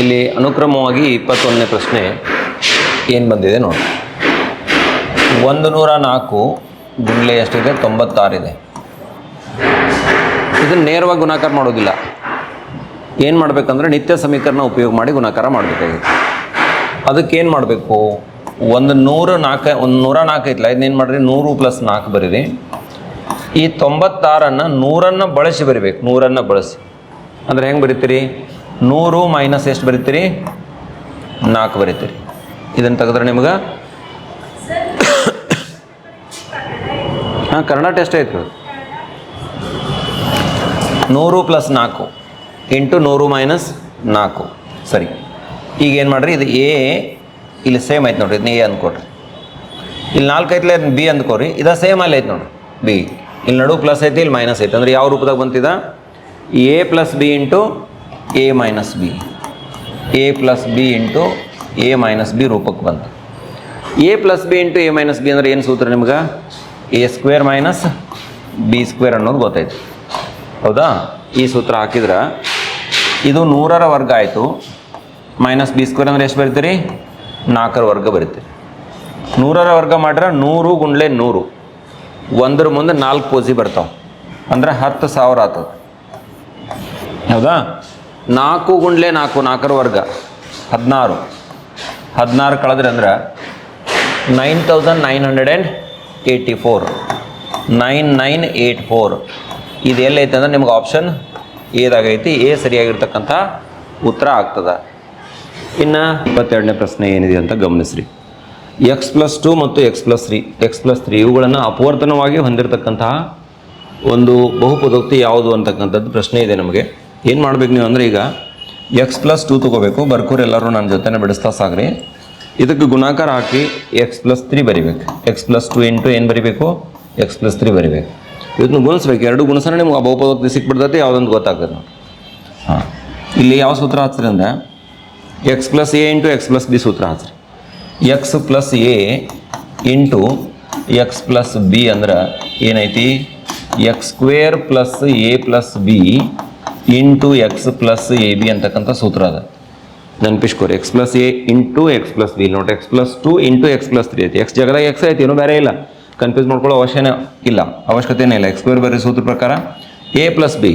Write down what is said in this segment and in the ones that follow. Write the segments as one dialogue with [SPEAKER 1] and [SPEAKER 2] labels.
[SPEAKER 1] ಇಲ್ಲಿ ಅನುಕ್ರಮವಾಗಿ ಇಪ್ಪತ್ತೊಂದನೇ ಪ್ರಶ್ನೆ ಏನು ಬಂದಿದೆ ನೋಡಿ. ಒಂದು ನೂರ ನಾಲ್ಕು ಗುಂಡ್ಲೆ ಎಷ್ಟಿದೆ ತೊಂಬತ್ತಾರಿದೆ ಇದನ್ನು ನೇರವಾಗಿ ಗುಣಾಕಾರ ಮಾಡೋದಿಲ್ಲ. ಏನು ಮಾಡಬೇಕಂದ್ರೆ ನಿತ್ಯ ಸಮೀಕರಣ ಉಪಯೋಗ ಮಾಡಿ ಗುಣಾಕಾರ ಮಾಡಬೇಕಾಗಿತ್ತು ಅದಕ್ಕೆ ಏನು ಮಾಡಬೇಕು? ಒಂದು ನೂರು ನಾಲ್ಕು, ಒಂದು ನೂರ ನಾಲ್ಕು ಐತಲ್ಲ ಇದನ್ನೇನು ಮಾಡಿರಿ? ನೂರು ಪ್ಲಸ್ ನಾಲ್ಕು ಬರೀರಿ. ಈ ತೊಂಬತ್ತಾರನ್ನು ನೂರನ್ನು ಬಳಸಿ ಬರಿಬೇಕು, ನೂರನ್ನು ಬಳಸಿ. ಅಂದರೆ ಹೆಂಗೆ ಬರಿತೀರಿ? ನೂರು ಮೈನಸ್ ಎಷ್ಟು ಬರೀತೀರಿ? ನಾಲ್ಕು ಬರೀತೀರಿ. ಇದನ್ನು ತೆಗೆದ್ರೆ ನಿಮ್ಗೆ ಹಾಂ, ಕನ್ನಡ ಟೆಸ್ಟ್ ಆಯ್ತು. ನೂರು ಪ್ಲಸ್ ನಾಲ್ಕು ಇಂಟು ನೂರು ಮೈನಸ್ ನಾಲ್ಕು. ಸರಿ. ಈಗ ಏನು ಮಾಡಿರಿ? ಇದು ಎ ಇಲ್ಲಿ ಸೇಮ್ ಐತೆ ನೋಡ್ರಿ. ಇದನ್ನ ಎ ಅಂದ್ಕೊಡ್ರಿ ಇಲ್ಲಿ ನಾಲ್ಕು ಐತ್ಲೆ ಬಿ ಅಂದ್ಕೋರಿ ಇದು ಸೇಮ್ ಅಲ್ಲಿ ಐತೆ ನೋಡ್ರಿ. ಬಿ ಇಲ್ಲಿ ನಡು ಪ್ಲಸ್ ಐತಿ, ಇಲ್ಲಿ ಮೈನಸ್ ಐತೆ. ಅಂದ್ರೆ ಯಾವ ರೂಪದಾಗ ಬಂತಿದ? A plus B into A minus B A plus B into A minus B ರೂಪಕ್ಕೆ ಬಂತು. A plus B into A minus B ಅಂದ್ರೆ ಏನು ಸೂತ್ರ ನಿಮ್ಗೆ? A square minus B square ಅನ್ನೋದು ಗೊತ್ತಾಯ್ತು ಹೌದಾ? ಈ ಸೂತ್ರ ಹಾಕಿದ್ರೆ ಇದು ನೂರರ ವರ್ಗ ಆಯಿತು. ಮೈನಸ್ ಬಿ ಸ್ಕ್ವೇರ್ ಅಂದರೆ ಎಷ್ಟು ಬರಿತೀರಿ? ನಾಲ್ಕರ ವರ್ಗ ಬರಿತೀರಿ. ನೂರರ ವರ್ಗ ಮಾಡ್ರೆ ನೂರು ಗುಂಡ್ಲೆ ನೂರು. ಒಂದರ ಮುಂದೆ ನಾಲ್ಕು ಪೋಸಿ ಬರ್ತಾವೆ. ಅಂದ್ರೆ ಹತ್ತು ಸಾವಿರ ಆತದ. ಹೌದಾ? ನಾಲ್ಕು ಗುಂಡ್ಲೆ ನಾಲ್ಕು, ನಾಲ್ಕರ ವರ್ಗ. ಹದಿನಾರು. ಹದಿನಾರು ಕಳೆದ್ರೆ ಅಂದ್ರೆ nine thousand nine hundred and eighty four. Nine nine eight four. ಇದು ಎಲ್ಲೈತೆ ಅಂದ್ರೆ ನಿಮ್ಗೆ ಆಪ್ಷನ್ ಏದಾಗೈತಿ, ಎ ಸರಿಯಾಗಿರ್ತಕ್ಕಂಥ ಉತ್ತರ ಆಗ್ತದೆ. ಇನ್ನು ಇಪ್ಪತ್ತೆರಡನೇ ಪ್ರಶ್ನೆ ಏನಿದೆ ಅಂತ ಗಮನಿಸ್ರಿ. ಎಕ್ಸ್ ಪ್ಲಸ್ ಟು ಮತ್ತು X plus three X plus three ಇವುಗಳನ್ನು ಅಪವರ್ತನವಾಗಿ ಹೊಂದಿರತಕ್ಕಂತಹ ಒಂದು ಬಹುಪದೋಕ್ತಿ ಯಾವುದು ಅಂತಕ್ಕಂಥದ್ದು ಪ್ರಶ್ನೆ ಇದೆ ನಮಗೆ. ಏನು ಮಾಡ್ಬೇಕು ನೀವು ಅಂದರೆ ಈಗ ಎಕ್ಸ್ ಪ್ಲಸ್ ಟೂ ತೊಗೋಬೇಕು. ಬರ್ಕೋರು ಎಲ್ಲರೂ ನನ್ನ ಜೊತೆನೇ ಬಿಡಿಸ್ತಾ ಸಾಗ್ರಿ. ಇದಕ್ಕೆ ಗುಣಾಕಾರ ಹಾಕಿ ಎಕ್ಸ್ ಪ್ಲಸ್ ತ್ರೀ ಬರಿಬೇಕು. ಎಕ್ಸ್ ಪ್ಲಸ್ ಟು ಇಂಟು ಏನು ಬರಿಬೇಕು? ಎಕ್ಸ್ ಪ್ಲಸ್ ತ್ರೀ ಬರಿಬೇಕು. ಇದನ್ನು ಗುಣಿಸ್ಬೇಕು. ಎರಡು ಗುಣಸನ ನಿಮ್ಗೆ ಬಹುಪದೋಕ್ತಿ ಸಿಕ್ಬಿಡ್ತೈತೆ, ಯಾವುದೊಂದು ಗೊತ್ತಾಗ್ತದೆ ಹಾಂ. ಇಲ್ಲಿ ಯಾವ ಸೂತ್ರ ಹಚ್ಚ್ರಿ ಅಂದರೆ x plus a into x plus b ಸೂತ್ರ ಹಚ್ಚಿರಿ x plus a into x plus b ಅಂದ್ರೆ ಏನೈತಿ? X square plus a plus b into x plus a b ಅಂತಕ್ಕಂಥ ಸೂತ್ರ ಅದ. ನೆನಪಿಸ್ಕೊರಿ x plus a into x plus b. ನೋಡಿ x plus two into x plus three ಐತಿ. X ಜಗದಾಗ X ಐತಿ ಏನೂ ಬೇರೆ ಇಲ್ಲ. ಕನ್ಫ್ಯೂಸ್ ಮಾಡ್ಕೊಳ್ಳೋ ಅವಶ್ಯನೇ ಇಲ್ಲ. ಅವಶ್ಯಕತೆನೇ ಇಲ್ಲ. ಎಕ್ಸ್ ಸ್ಕ್ವೇರ್ ಬರೀ ಸೂತ್ರ ಪ್ರಕಾರ ಎ ಪ್ಲಸ್ ಬಿ.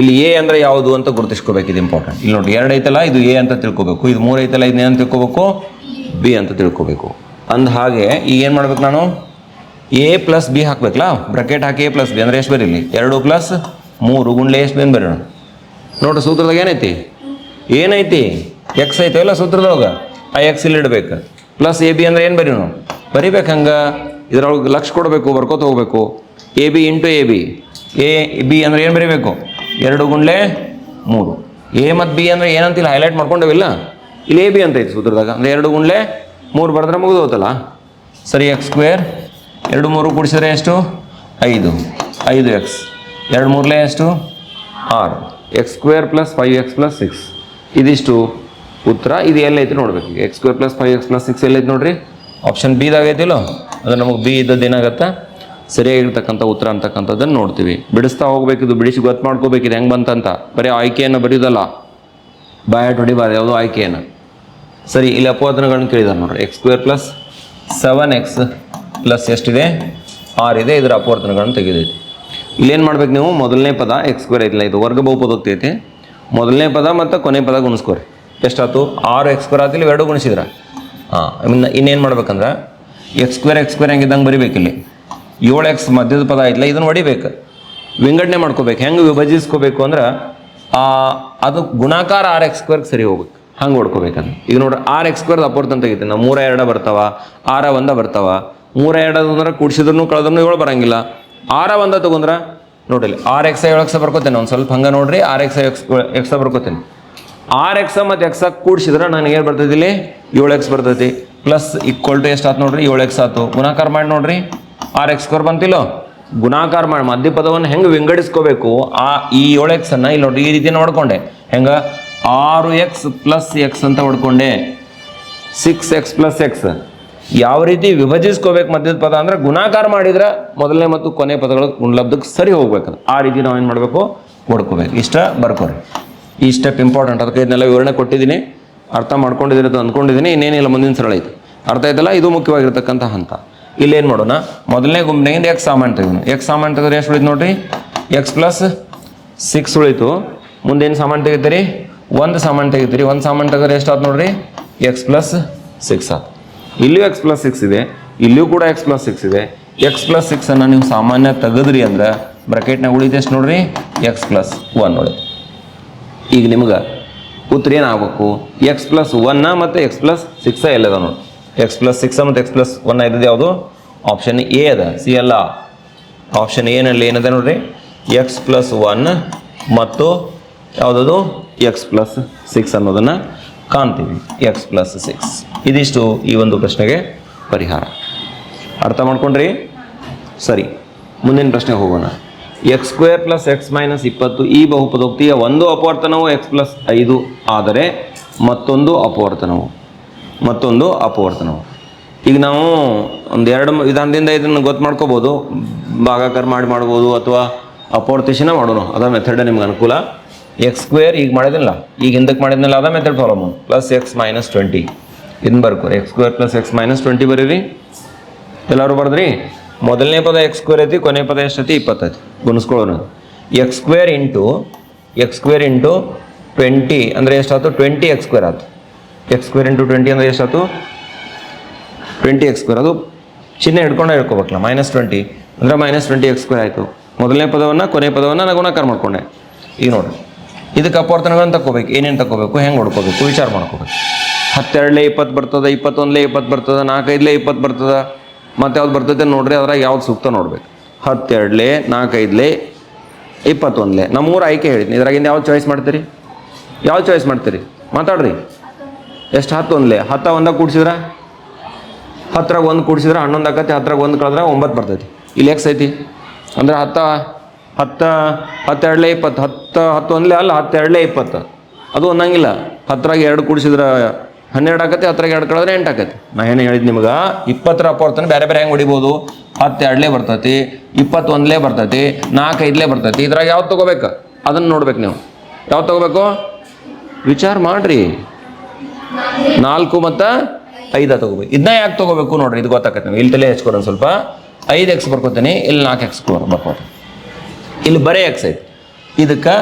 [SPEAKER 1] ಇಲ್ಲಿ ಎ ಅಂದರೆ ಯಾವುದು ಅಂತ ಗುರುತಿಸ್ಕೋಬೇಕು, ಇದು ಇಂಪಾರ್ಟೆಂಟ್ ಇಲ್ಲಿ ನೋಡಿ ಎರಡು ಐತಲ್ಲ, ಇದು ಎ ಅಂತ ತಿಳ್ಕೊಬೇಕು. ಇದು ಮೂರು ಐತಲ್ಲ ಇದು ಏನಂತ ತಿಳ್ಕೊಬೇಕು? ಬಿ ಅಂತ ತಿಳ್ಕೊಬೇಕು. ಅಂದ ಹಾಗೆ ಈಗ ಏನು ಮಾಡ್ಬೇಕು ನಾನು? ಎ ಪ್ಲಸ್ ಬಿ ಹಾಕ್ಬೇಕಲ್ಲ? ಬ್ರಕೆಟ್ ಹಾಕಿ ಎ ಪ್ಲಸ್ ಬಿ. ಅಂದರೆ ಎಷ್ಟು ಬರೀಲಿ? ಎರಡು ಪ್ಲಸ್ ಮೂರು ಗುಂಡ್ಲೆ ಎಷ್ಟು ಬೇನ್ ಬರೋಣ ನೋಡ್ರಿ ಸೂತ್ರದಾಗ ಏನೈತಿ? ಏನೈತಿ? ಎಕ್ಸ್ ಐತೆ ಇಲ್ಲ ಸೂತ್ರದೊಳಗೆ. ಆ ಎಕ್ಸ್ ಇಲ್ಲಿ ಇಡಬೇಕು. ಪ್ಲಸ್ ಎ ಬಿ ಅಂದ್ರೆ ಏನು ಬರೀ ನಾವು ಬರಿಬೇಕು ಹಂಗೆ. ಇದ್ರೊಳಗೆ ಲಕ್ಷ ಕೊಡಬೇಕು ಬರ್ಕೋತ ಹೋಗ್ಬೇಕು a b into a b a b ಅಂದ್ರೆ ಏನು ಬರೀಬೇಕು? ಎರಡು ಗುಂಡ್ಲೆ ಮೂರು. ಎ ಮತ್ತು ಬಿ ಅಂದ್ರೆ ಏನಂತಿಲ್ಲ? ಹೈಲೈಟ್ ಮಾಡ್ಕೊಂಡವಿಲ್ಲ? ಇಲ್ಲಿ ಎ ಬಿ ಅಂತ ಐತಿ ಸೂತ್ರದಾಗ. ಅಂದರೆ ಎರಡು ಗುಂಡ್ಲೆ ಮೂರು ಬರೆದ್ರೆ ಮುಗಿದು ಹೋತಲ್ಲ ಸರಿ ಎಕ್ಸ್ ಸ್ಕ್ವೇರ್ ಎರಡು ಮೂರು ಕೂಡಿಸಿದ್ರೆ ಎಷ್ಟು? ಐದು. ಐದು ಎಕ್ಸ್ ಎರಡು ಮೂರಲೇ ಎಷ್ಟು? ಆರು. X square plus five x plus six ಇದಿಷ್ಟು ಉತ್ತರ ಇದು ಎಲ್ಲೈತಿ ನೋಡ್ಬೇಕು. ಈಗ x square plus five x plus six ಎಲ್ಲೈತಿ ನೋಡ್ರಿ? ಆಪ್ಷನ್ ಬಿದಾಗೈತಿಲ್ಲೋ ಅದು ನಮಗೆ ಬಿ ಇದ್ದದ್ದು ಏನಾಗತ್ತೆ? ಸರಿಯಾಗಿರ್ತಕ್ಕಂಥ ಉತ್ತರ ಅಂತಕ್ಕಂಥದ್ದನ್ನು ನೋಡ್ತೀವಿ. ಬಿಡಿಸ್ತಾ ಹೋಗ್ಬೇಕು ಇದು, ಬಿಡಿಸಿ ಗೊತ್ತು ಮಾಡ್ಕೋಬೇಕು, ಇದು ಹೆಂಗೆ ಬಂತಂತ. ಬರೀ ಆಯ್ಕೆಯನ್ನು ಬರೆಯೋದಲ್ಲ? ಬಾಯಾಟ್ ಹೊಡಿಬಾರ್ದು ಯಾವುದೋ ಆಯ್ಕೆಯನ್ನು. ಸರಿ, ಇಲ್ಲಿ ಅಪವರ್ತನಗಳನ್ನು ಕೇಳಿದಾರೆ ನೋಡ್ರಿ. X square plus seven x plus ಎಷ್ಟಿದೆ? ಆರ್ ಇದೆ, ಇದರ ಅಪವರ್ತನಗಳನ್ನು ತೆಗೆದೈತಿ. ಇಲ್ಲೇನು ಮಾಡ್ಬೇಕು ನೀವು? ಮೊದಲನೇ ಪದ ಎಕ್ಸ್ ಸ್ಕ್ವೇರ್ ಐತಿಲ್ಲ, ಇದು ವರ್ಗ ಬಹುಪದ ಹೋಗ್ತೈತಿ. ಮೊದಲನೇ ಪದ ಮತ್ತು ಕೊನೆ ಪದ ಗುಣಿಸ್ಕೋರಿ. ಎಷ್ಟಾಯ್ತು? ಆರು ಎಕ್ಸ್ ಸ್ಕ್ವೇರ್ ಆತಿಲ್ಲ ಎರಡು ಗುಣಿಸಿದ್ರ. ಹಾಂ ಇನ್ನು ಇನ್ನೇನು ಮಾಡ್ಬೇಕಂದ್ರೆ? ಎಕ್ಸ್ ಸ್ಕ್ವೇರ್ ಎಕ್ಸ್ ಸ್ಕ್ವೇರ್ ಬರಿಬೇಕು ಇಲ್ಲಿ. ಏಳು ಎಕ್ಸ್ ಮಧ್ಯದ ಪದ ಐತಿಲ್ಲ ಇದನ್ನು ಹೊಡಿಬೇಕು ವಿಂಗಡಣೆ ಮಾಡ್ಕೋಬೇಕು. ಹೆಂಗೆ ವಿಭಜಿಸ್ಕೋಬೇಕು ಅಂದ್ರೆ ಅದು ಗುಣಾಕಾರ ಆರ್ ಎಕ್ಸ್ ಸ್ಕ್ವೇರ್ಗೆ ಸರಿ ಹೋಗ್ಬೇಕು. ಹಂಗೆ ಹೊಡ್ಕೋಬೇಕಂದ್ರೆ ಈಗ ನೋಡ್ರಿ, ಆರ್ ಎಕ್ಸ್ ಸ್ಕ್ವೇರ್ ಅಪೋರ್ತ್ ಅಂತ ತೆಗಿತೀನಿ ನಾವು ಮೂರ ಎರಡ ಬರ್ತಾವ, ಆರ ಒಂದ ಬರ್ತಾವ. ಮೂರ ಎರಡು ಅಂದ್ರೆ ಕೂಡಿಸಿದ್ರು ಕಳೆದ್ರೂ ಏಳು ಬರಂಗಿಲ್ಲ. ಆರ ಒಂದ ತಗೊಂಡ್ರ? ನೋಡಿಲ್ಲ. ಆರ್ ಎಕ್ಸ್ ಏಳು ಎಕ್ಸ ಬರ್ಕೋತೇನೆ ಒಂದು ಸ್ವಲ್ಪ ಹಂಗೆ ನೋಡ್ರಿ. ಆರ್ ಎಕ್ಸ್ ಎಕ್ಸ್ ಎಕ್ಸ ಬರ್ಕೋತೇನೆ ಆರ್ ಎಕ್ಸ ಮತ್ತು ಎಕ್ಸ ಕೂಡಿಸಿದ್ರೆ ನನಗೆ ಏನು ಬರ್ತೈತಿ ಇಲ್ಲಿ? ಏಳು ಎಕ್ಸ್ ಬರ್ತೈತಿ. ಪ್ಲಸ್ ಈಕ್ವಲ್ ಟು ಎಷ್ಟು ಆತು ನೋಡ್ರಿ? ಏಳು ಎಕ್ಸ್ ಆತು. ಗುಣಾಕಾರ ಮಾಡಿ ನೋಡ್ರಿ. ಆರ್ ಎಕ್ಸ್ ಸ್ಕ್ವೇರ್ ಬಂತಿಲ್ಲೋ? ಗುಣಾಕಾರ ಮಾಡಿ. ಮಧ್ಯ ಪದವನ್ನು ಹೆಂಗೆ ವಿಂಗಡಿಸ್ಕೋಬೇಕು? ಆ ಈ ಏಳು ಎಕ್ಸ್ ಅನ್ನ ಇಲ್ಲಿ ನೋಡ್ರಿ, ಈ ರೀತಿ ನೋಡ್ಕೊಂಡೆ. ಹೆಂಗೆ? ಆರು ಎಕ್ಸ್ ಪ್ಲಸ್ ಎಕ್ಸ್ ಅಂತ ಹೊಡ್ಕೊಂಡೆ. ಸಿಕ್ಸ್ ಎಕ್ಸ್ ಪ್ಲಸ್ ಎಕ್ಸ್ ಯಾವ ರೀತಿ ವಿಭಜಿಸ್ಕೋಬೇಕು ಮಧ್ಯದ ಪದ ಅಂದ್ರೆ ಗುಣಾಕಾರ ಮಾಡಿದ್ರೆ ಮೊದಲನೇ ಮತ್ತು ಕೊನೆ ಪದಗಳು ಗುಣಲಬ್ಧಕ್ಕೆ ಸರಿ ಹೋಗ್ಬೇಕು ಆ ರೀತಿ ನಾವು ಏನು ಮಾಡಬೇಕು? ಹೊಡ್ಕೋಬೇಕು. ಇಷ್ಟ? ಬರ್ಕೋರಿ. ಈ ಸ್ಟೆಪ್ ಇಂಪಾರ್ಟೆಂಟ್ ಅದಕ್ಕೆ ಇದನ್ನೆಲ್ಲ ವಿವರಣೆ ಕೊಟ್ಟಿದ್ದೀನಿ. ಅರ್ಥ ಮಾಡ್ಕೊಂಡಿದ್ದೀನಿ ಅಂತ ಅಂದ್ಕೊಂಡಿದ್ದೀನಿ ಇನ್ನೇನಿಲ್ಲ, ಮುಂದಿನ ಸರಳ ಐತೆ. ಅರ್ಥ ಆಯ್ತಲ್ಲ? ಇದು ಮುಖ್ಯವಾಗಿರ್ತಕ್ಕಂಥ ಹಂತ. ಇಲ್ಲಿ ಏನು ಮಾಡೋಣ? ಮೊದಲನೇ ಗುಂಪಿನಿಂದ ಎಕ್ಸ್ ಸಾಮಾನ್ಯ ತೆಗೆದು ಎಕ್ಸ್ ಸಾಮಾನ್ಯ ತೆಗೆದ್ರೆ ಎಷ್ಟು ಉಳಿತು ನೋಡ್ರಿ? ಎಕ್ಸ್ ಪ್ಲಸ್ ಸಿಕ್ಸ್ ಉಳಿತು. ಮುಂದೇನು ಸಾಮಾನ್ಯ ತೆಗಿತೀರಿ? ಒಂದು ಸಾಮಾನ್ಯ ತೆಗಿತೀರಿ. ಒಂದು ಸಾಮಾನ್ಯ ತೆಗೆದ್ರೆ ಎಷ್ಟು ಆಯ್ತು ನೋಡ್ರಿ? ಎಕ್ಸ್ ಪ್ಲಸ್ ಸಿಕ್ಸ್ ಆಯ್ತು ಇಲ್ಲಿಯೂ ಎಕ್ಸ್ ಪ್ಲಸ್ ಸಿಕ್ಸ್ ಇದೆ ಇಲ್ಲಿಯೂ ಕೂಡ ಎಕ್ಸ್ ಪ್ಲಸ್ ಸಿಕ್ಸ್ ಇದೆ ಎಕ್ಸ್ ಪ್ಲಸ್ ಸಿಕ್ಸನ್ನು ನೀವು ಸಾಮಾನ್ಯ ತೆಗೆದ್ರಿ ಅಂದ್ರೆ ಬ್ರಕೆಟ್ನಾಗ ಉಳಿದ ಎಷ್ಟು ನೋಡ್ರಿ ಎಕ್ಸ್ ಪ್ಲಸ್ ಒನ್ ನೋಡಿ ಈಗ ನಿಮ್ಗೆ ಉತ್ತರ ಏನಾಗಬೇಕು ಎಕ್ಸ್ ಪ್ಲಸ್ ಒನ್ನ ಮತ್ತು ಎಕ್ಸ್ ಪ್ಲಸ್ ಸಿಕ್ಸ ಎಲ್ಲದ ನೋಡಿ ಎಕ್ಸ್ ಪ್ಲಸ್ ಸಿಕ್ಸ ಮತ್ತು ಎಕ್ಸ್ ಪ್ಲಸ್ ಒನ್ ಇದ್ದದ್ದು ಯಾವುದು ಆಪ್ಷನ್ ಎ ಅದ ಸಿ ಅಲ್ಲ ಆಪ್ಷನ್ ಏನಲ್ಲಿ ಏನಿದೆ ನೋಡ್ರಿ ಎಕ್ಸ್ ಪ್ಲಸ್ ಒನ್ ಮತ್ತು ಯಾವುದದು ಎಕ್ಸ್ ಪ್ಲಸ್ ಸಿಕ್ಸ್ ಅನ್ನೋದನ್ನು ಕಾಣ್ತೀವಿ ಎಕ್ಸ್ ಪ್ಲಸ್ ಸಿಕ್ಸ್ ಇದಿಷ್ಟು ಈ ಒಂದು ಪ್ರಶ್ನೆಗೆ ಪರಿಹಾರ. ಅರ್ಥ ಮಾಡ್ಕೊಂಡ್ರಿ? ಸರಿ. ಮುಂದಿನ ಪ್ರಶ್ನೆಗೆ ಹೋಗೋಣ. X square plus x minus ಇಪ್ಪತ್ತು ಈ ಬಹುಪದೋಕ್ತಿಯ ಒಂದು ಅಪವರ್ತನವು ಎಕ್ಸ್ ಪ್ಲಸ್ ಐದು ಆದರೆ ಮತ್ತೊಂದು ಅಪವರ್ತನವು. ಮತ್ತೊಂದು ಅಪವರ್ತನವು. ಈಗ ನಾವು ಒಂದು ಎರಡು ವಿಧಾನದಿಂದ ಇದನ್ನು ಗೊತ್ತು ಮಾಡ್ಕೋಬೋದು. ಭಾಗಾಕಾರ ಮಾಡಿ ಮಾಡ್ಬೋದು ಅಥವಾ ಅಪವರ್ತಿಸಿನ ಮಾಡೋಣ. ಅದ ಮೆಥಡ್ ನಿಮ್ಗೆ ಅನುಕೂಲ. ಎಕ್ಸ್ ಸ್ಕ್ವೇರ್ ಈಗ ಮಾಡಿದಿಲ್ಲ ಈಗ ಹಿಂದಕ್ಕೆ ಮಾಡಿದ್ನಲ್ಲ, ಅದ method follow plus x minus twenty. ಇದನ್ನ ಬರ್ಕೋರಿ x square plus x minus twenty ಬರೀರಿ ಎಲ್ಲರೂ ಬರ್ದ್ರಿ? ಮೊದಲನೇ ಪದ ಎಕ್ಸ್ ಸ್ಕ್ವೇರ್ ಐತಿ, ಕೊನೆ ಪದ ಎಷ್ಟೈತಿ? ಇಪ್ಪತ್ತೈತಿ. ಗುಣಿಸ್ಕೊಳ್ಳೋಣ. X square into x square into twenty ಅಂದರೆ ಎಷ್ಟಾಯ್ತು? ಟ್ವೆಂಟಿ ಎಕ್ಸ್ ಸ್ಕ್ವೇರ್ ಆಯ್ತು. ಎಕ್ಸ್ ಸ್ಕ್ವೇರ್ ಇಂಟು ಟ್ವೆಂಟಿ ಅಂದರೆ ಎಷ್ಟಾಯ್ತು? ಟ್ವೆಂಟಿ ಎಕ್ಸ್ ಸ್ಕ್ವೇರ್ ಅದು ಚಿಹ್ನೆ ಹಿಡ್ಕೊಂಡೆ ಹಿಡ್ಕೋಬೇಕಲ್ಲ ಮೈನಸ್ ಟ್ವೆಂಟಿ ಅಂದರೆ ಮೈನಸ್ ಟ್ವೆಂಟಿ ಎಕ್ಸ್ ಸ್ಕ್ವೇರ್ ಆಯಿತು. ಮೊದಲನೇ ಪದವನ್ನು, ಕೊನೆ ಪದವನ್ನು ನಾನು ಗುಣಾಕಾರ ಮಾಡ್ಕೊಂಡೆ. ಈಗ ನೋಡಿರಿ. ಇದಕ್ಕೆ ಅಪವರ್ತನಗಳನ್ನು ತಗೋಬೇಕು ಏನೇನು ತಗೋಬೇಕು ಹೆಂಗೆ ಹೊಡ್ಕೋಬೇಕು, ವಿಚಾರ ಮಾಡ್ಕೋಬೇಕು. ಹತ್ತೆರಡಲೇ ಇಪ್ಪತ್ತು ಬರ್ತದೆ ಇಪ್ಪತ್ತೊಂದಲೇ ಇಪ್ಪತ್ತು ಬರ್ತದೆ ನಾಲ್ಕೈದಲೇ ಇಪ್ಪತ್ತು ಬರ್ತದೆ, ಮತ್ತೆ ಯಾವ್ದು ಬರ್ತೈತೆ ನೋಡ್ರಿ, ಅದ್ರಾಗ ಯಾವ್ದು ಸೂಕ್ತ ನೋಡ್ಬೇಕು. ಹತ್ತೆರಡಲೇ ನಾಲ್ಕೈದಲೇ ಇಪ್ಪತ್ತೊಂದಲೇ ನಮ್ಮ ಮೂರು ಆಯ್ಕೆ ಹೇಳಿದ್ನಿ. ಇದ್ರಾಗಿಂದ ಯಾವ್ದು ಚಾಯ್ಸ್ ಮಾಡ್ತೀರಿ? ಯಾವ ಚಾಯ್ಸ್ ಮಾಡ್ತೀರಿ? ಮಾತಾಡ್ರಿ. ಎಷ್ಟು? ಹತ್ತು ಒಂದಲೆ ಹತ್ತ ಒಂದ ಕೂಡಿಸಿದ್ರ? ಹತ್ತರಾಗ ಒಂದು ಕೂಡಿಸಿದ್ರೆ, ಹನ್ನೊಂದು ಆಕತಿ ಹತ್ತರಾಗ ಒಂದು ಕಳೆದ್ರೆ ಒಂಬತ್ತು ಬರ್ತೈತಿ. ಇಲ್ಲಿ ಎಕ್ಸ್ ಐತಿ? ಅಂದ್ರೆ ಹತ್ತ, ಹತ್ತು ಹತ್ತೆರಡಲೇ ಇಪ್ಪತ್ತು. ಹತ್ತು ಹತ್ತು ಒಂದ್ಲೆ ಅಲ್ಲ ಹತ್ತೆರಡಲೇ ಇಪ್ಪತ್ತು. ಅದು ಒಂದಂಗಿಲ್ಲ ಹತ್ತರಾಗ ಎರಡು ಕೂಡಿಸಿದ್ರೆ ಹನ್ನೆರಡು ಆಕತಿ ಹತ್ತರಾಗ ಎರಡು ಕಳೆದ್ರೆ ಎಂಟು ಆಕತಿ ನಾ ಏನು ಹೇಳಿದ್ ನಿಮ್ಗೆ, ಇಪ್ಪತ್ತರ ಅಪ್ಪರ್ತನ ಬೇರೆ ಬೇರೆ ಹೆಂಗೆ ಹೊಡಿಬೋದು? ಹತ್ತೆರಡಲೇ ಬರ್ತೈತಿ, ಇಪ್ಪತ್ತೊಂದಲೇ ಬರ್ತೈತಿ, ನಾಲ್ಕೈದಲೇ ಬರ್ತೈತಿ. ಇದ್ರಾಗ ಯಾವ್ದು ತೊಗೋಬೇಕು? ಅದನ್ನು ನೋಡ್ಬೇಕು ನೀವು. ಯಾವ್ದು ತೊಗೋಬೇಕು? ವಿಚಾರ ಮಾಡ್ರಿ. ನಾಲ್ಕು ಮತ್ತು ಐದ ತಗೋಬೇಕು. ಇದನ್ನ ಯಾಕೆ ತಗೋಬೇಕು ನೋಡ್ರಿ, ಇದು ಗೊತ್ತಾಗತ್ತೆ ನೀವು ಇಲ್ಲಿ ತಲೆ ಹಚ್ಕೊಡಿ ಒಂದು ಸ್ವಲ್ಪ. ಐದು ಎಕ್ಸ್ ಬರ್ಕೋತೀನಿ, ಇಲ್ಲಿ ನಾಲ್ಕು ಎಕ್ಸ್ ಬರ್ಕೋತೀನಿ ಇಲ್ಲಿ ಬರೀ ಎಕ್ಸ್ ಐತಿ. ಇದಕ್ಕೆ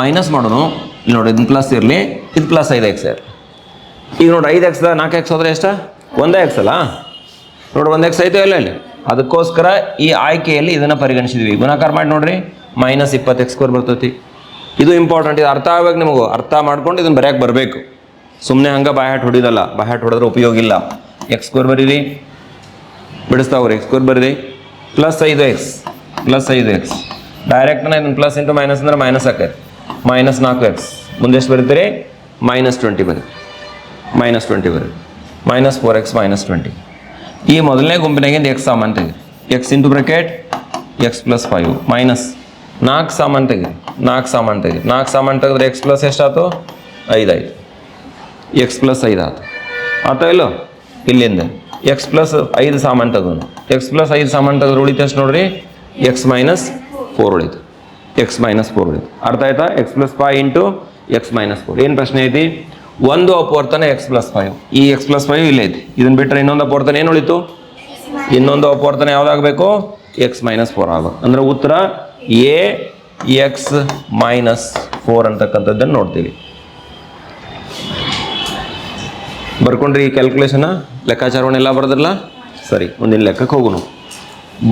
[SPEAKER 1] ಮೈನಸ್ ಮಾಡೋನು. ಇಲ್ಲಿ ನೋಡಿ ಇದು ಪ್ಲಸ್ ಇರಲಿ, ಇದು ಪ್ಲಸ್ ಐದು ಎಕ್ಸ್ ಇರಲಿ ಈಗ ನೋಡಿ, ಐದು ಎಕ್ಸ್ ನಾಲ್ಕು ಎಕ್ಸ್ ಹೋದ್ರೆ ಎಷ್ಟು? ಒಂದೇ ಎಕ್ಸ್ ಅಲ್ಲ? ನೋಡಿ, ಒಂದು ಎಕ್ಸ್ ಐತೆ ಇಲ್ಲ ಇಲ್ಲಿ ಅದಕ್ಕೋಸ್ಕರ ಈ ಆಯ್ಕೆಯಲ್ಲಿ ಇದನ್ನು ಪರಿಗಣಿಸಿದ್ವಿ. ಗುಣಾಕಾರ ಮಾಡಿ ನೋಡ್ರಿ ಮೈನಸ್ ಇಪ್ಪತ್ತು ಎಕ್ಸ್ ಸ್ಕ್ವೇರ್ ಬರ್ತೈತಿ. ಇದು ಇಂಪಾರ್ಟೆಂಟ್ ಇದು ಅರ್ಥ ಆಗ್ಬೇಕು ನಿಮಗೆ. ಅರ್ಥ ಮಾಡ್ಕೊಂಡು ಇದನ್ನು ಬರೆಯಕ್ಕೆ ಬರಬೇಕು. ಸುಮ್ಮನೆ ಹಂಗೆ ಬಾಯ್ಹಾಟ್ ಹೊಡಿದಲ್ಲ. ಬಾಯ್ಹಾಟ್ ಹೊಡೆದ್ರೆ ಉಪಯೋಗ ಇಲ್ಲ. ಎಕ್ಸ್ ಸ್ಕ್ವೇರ್ ಬರೀರಿ. ಬಿಡಿಸ್ತಾವ್ರಿ ಎಕ್ಸ್ ಸ್ಕ್ವೇರ್ ಬರೀರಿ. ಪ್ಲಸ್ ಐದು ಎಕ್ಸ್ ಪ್ಲಸ್ ಐದು ಎಕ್ಸ್ ಡೈರೆಕ್ಟ್ನ ಇದನ್ನು ಪ್ಲಸ್ ಇಂಟು ಮೈನಸ್ ಅಂದ್ರೆ ಮೈನಸ್ ಹಾಕೈತೆ ಮೈನಸ್ ನಾಲ್ಕು ಎಕ್ಸ್ ಮುಂದೆ ಎಷ್ಟು ಬರೀತೀರಿ? ಮೈನಸ್ ಟ್ವೆಂಟಿ ಬರೀ ಮೈನಸ್ ಟ್ವೆಂಟಿ ಬರೀ minus four x minus twenty ಈ ಮೊದಲನೇ ಗುಂಪಿನಾಗಿಂದ ಎಕ್ಸ್ ಸಾಮಾನು ತೆಗಿ x into bracket x plus five minus ನಾಲ್ಕು ಸಾಮಾನು ತೆಗಿ ನಾಲ್ಕು ಸಾಮಾನು ತೆಗೆ ನಾಲ್ಕು ಸಾಮಾನು ತೆಗೆದ್ರೆ ಎಕ್ಸ್ ಪ್ಲಸ್ ಎಷ್ಟಾಯ್ತು? ಐದು ಆಯ್ತು. ಎಕ್ಸ್ ಪ್ಲಸ್ ಐದು ಆಯ್ತು. ಆತ ಇಲ್ಲೋ? ಇಲ್ಲಿಂದ. ಎಕ್ಸ್ ಪ್ಲಸ್ ಐದು ಸಾಮಾನು ತೆಗೆದು. ಎಕ್ಸ್ ಪ್ಲಸ್ ಐದು ಸಾಮಾನು ತೆಗೆದ್ರೆ ಉಳಿತು ಎಷ್ಟು ನೋಡ್ರಿ? ಎಕ್ಸ್ ಮೈನಸ್ ಫೋರ್ ಉಳಿತು. ಎಕ್ಸ್ ಮೈನಸ್ ಫೋರ್ ಉಳಿತು. ಅರ್ಥ ಆಯ್ತಾ? X plus five into X minus four ಏನು ಪ್ರಶ್ನೆ ಐತಿ? ಒಂದು ಅಪವರ್ತನ ಎಕ್ಸ್ ಪ್ಲಸ್ ಫೈವ್. ಈ ಎಕ್ಸ್ ಪ್ಲಸ್ ಫೈವ್ ಇಲ್ಲೇ ಐತಿ ಇದನ್ನು ಬಿಟ್ಟರೆ ಇನ್ನೊಂದು ಅಪವರ್ತನ ಏನು ಉಳಿತು? ಇನ್ನೊಂದು ಅಪವರ್ತನ ಯಾವ್ದಾಗಬೇಕು? ಎಕ್ಸ್ ಮೈನಸ್ ಫೋರ್ ಆಗಬೇಕು. ಅಂದ್ರೆ ಉತ್ತರ ಎ ಎಕ್ಸ್ ಮೈನಸ್ ಫೋರ್ ಅಂತಕ್ಕಂಥದ್ದನ್ನು ನೋಡ್ತೀವಿ. ಬರ್ಕೊಂಡ್ರಿ ಈ ಕ್ಯಾಲ್ಕುಲೇಷನ್ ಲೆಕ್ಕಾಚಾರವನ್ನೆಲ್ಲ ಬರೆದ್ರಲ್ಲ? ಸರಿ, ಮುಂದಿನ ಲೆಕ್ಕಕ್ಕೆ ಹೋಗೋಣ.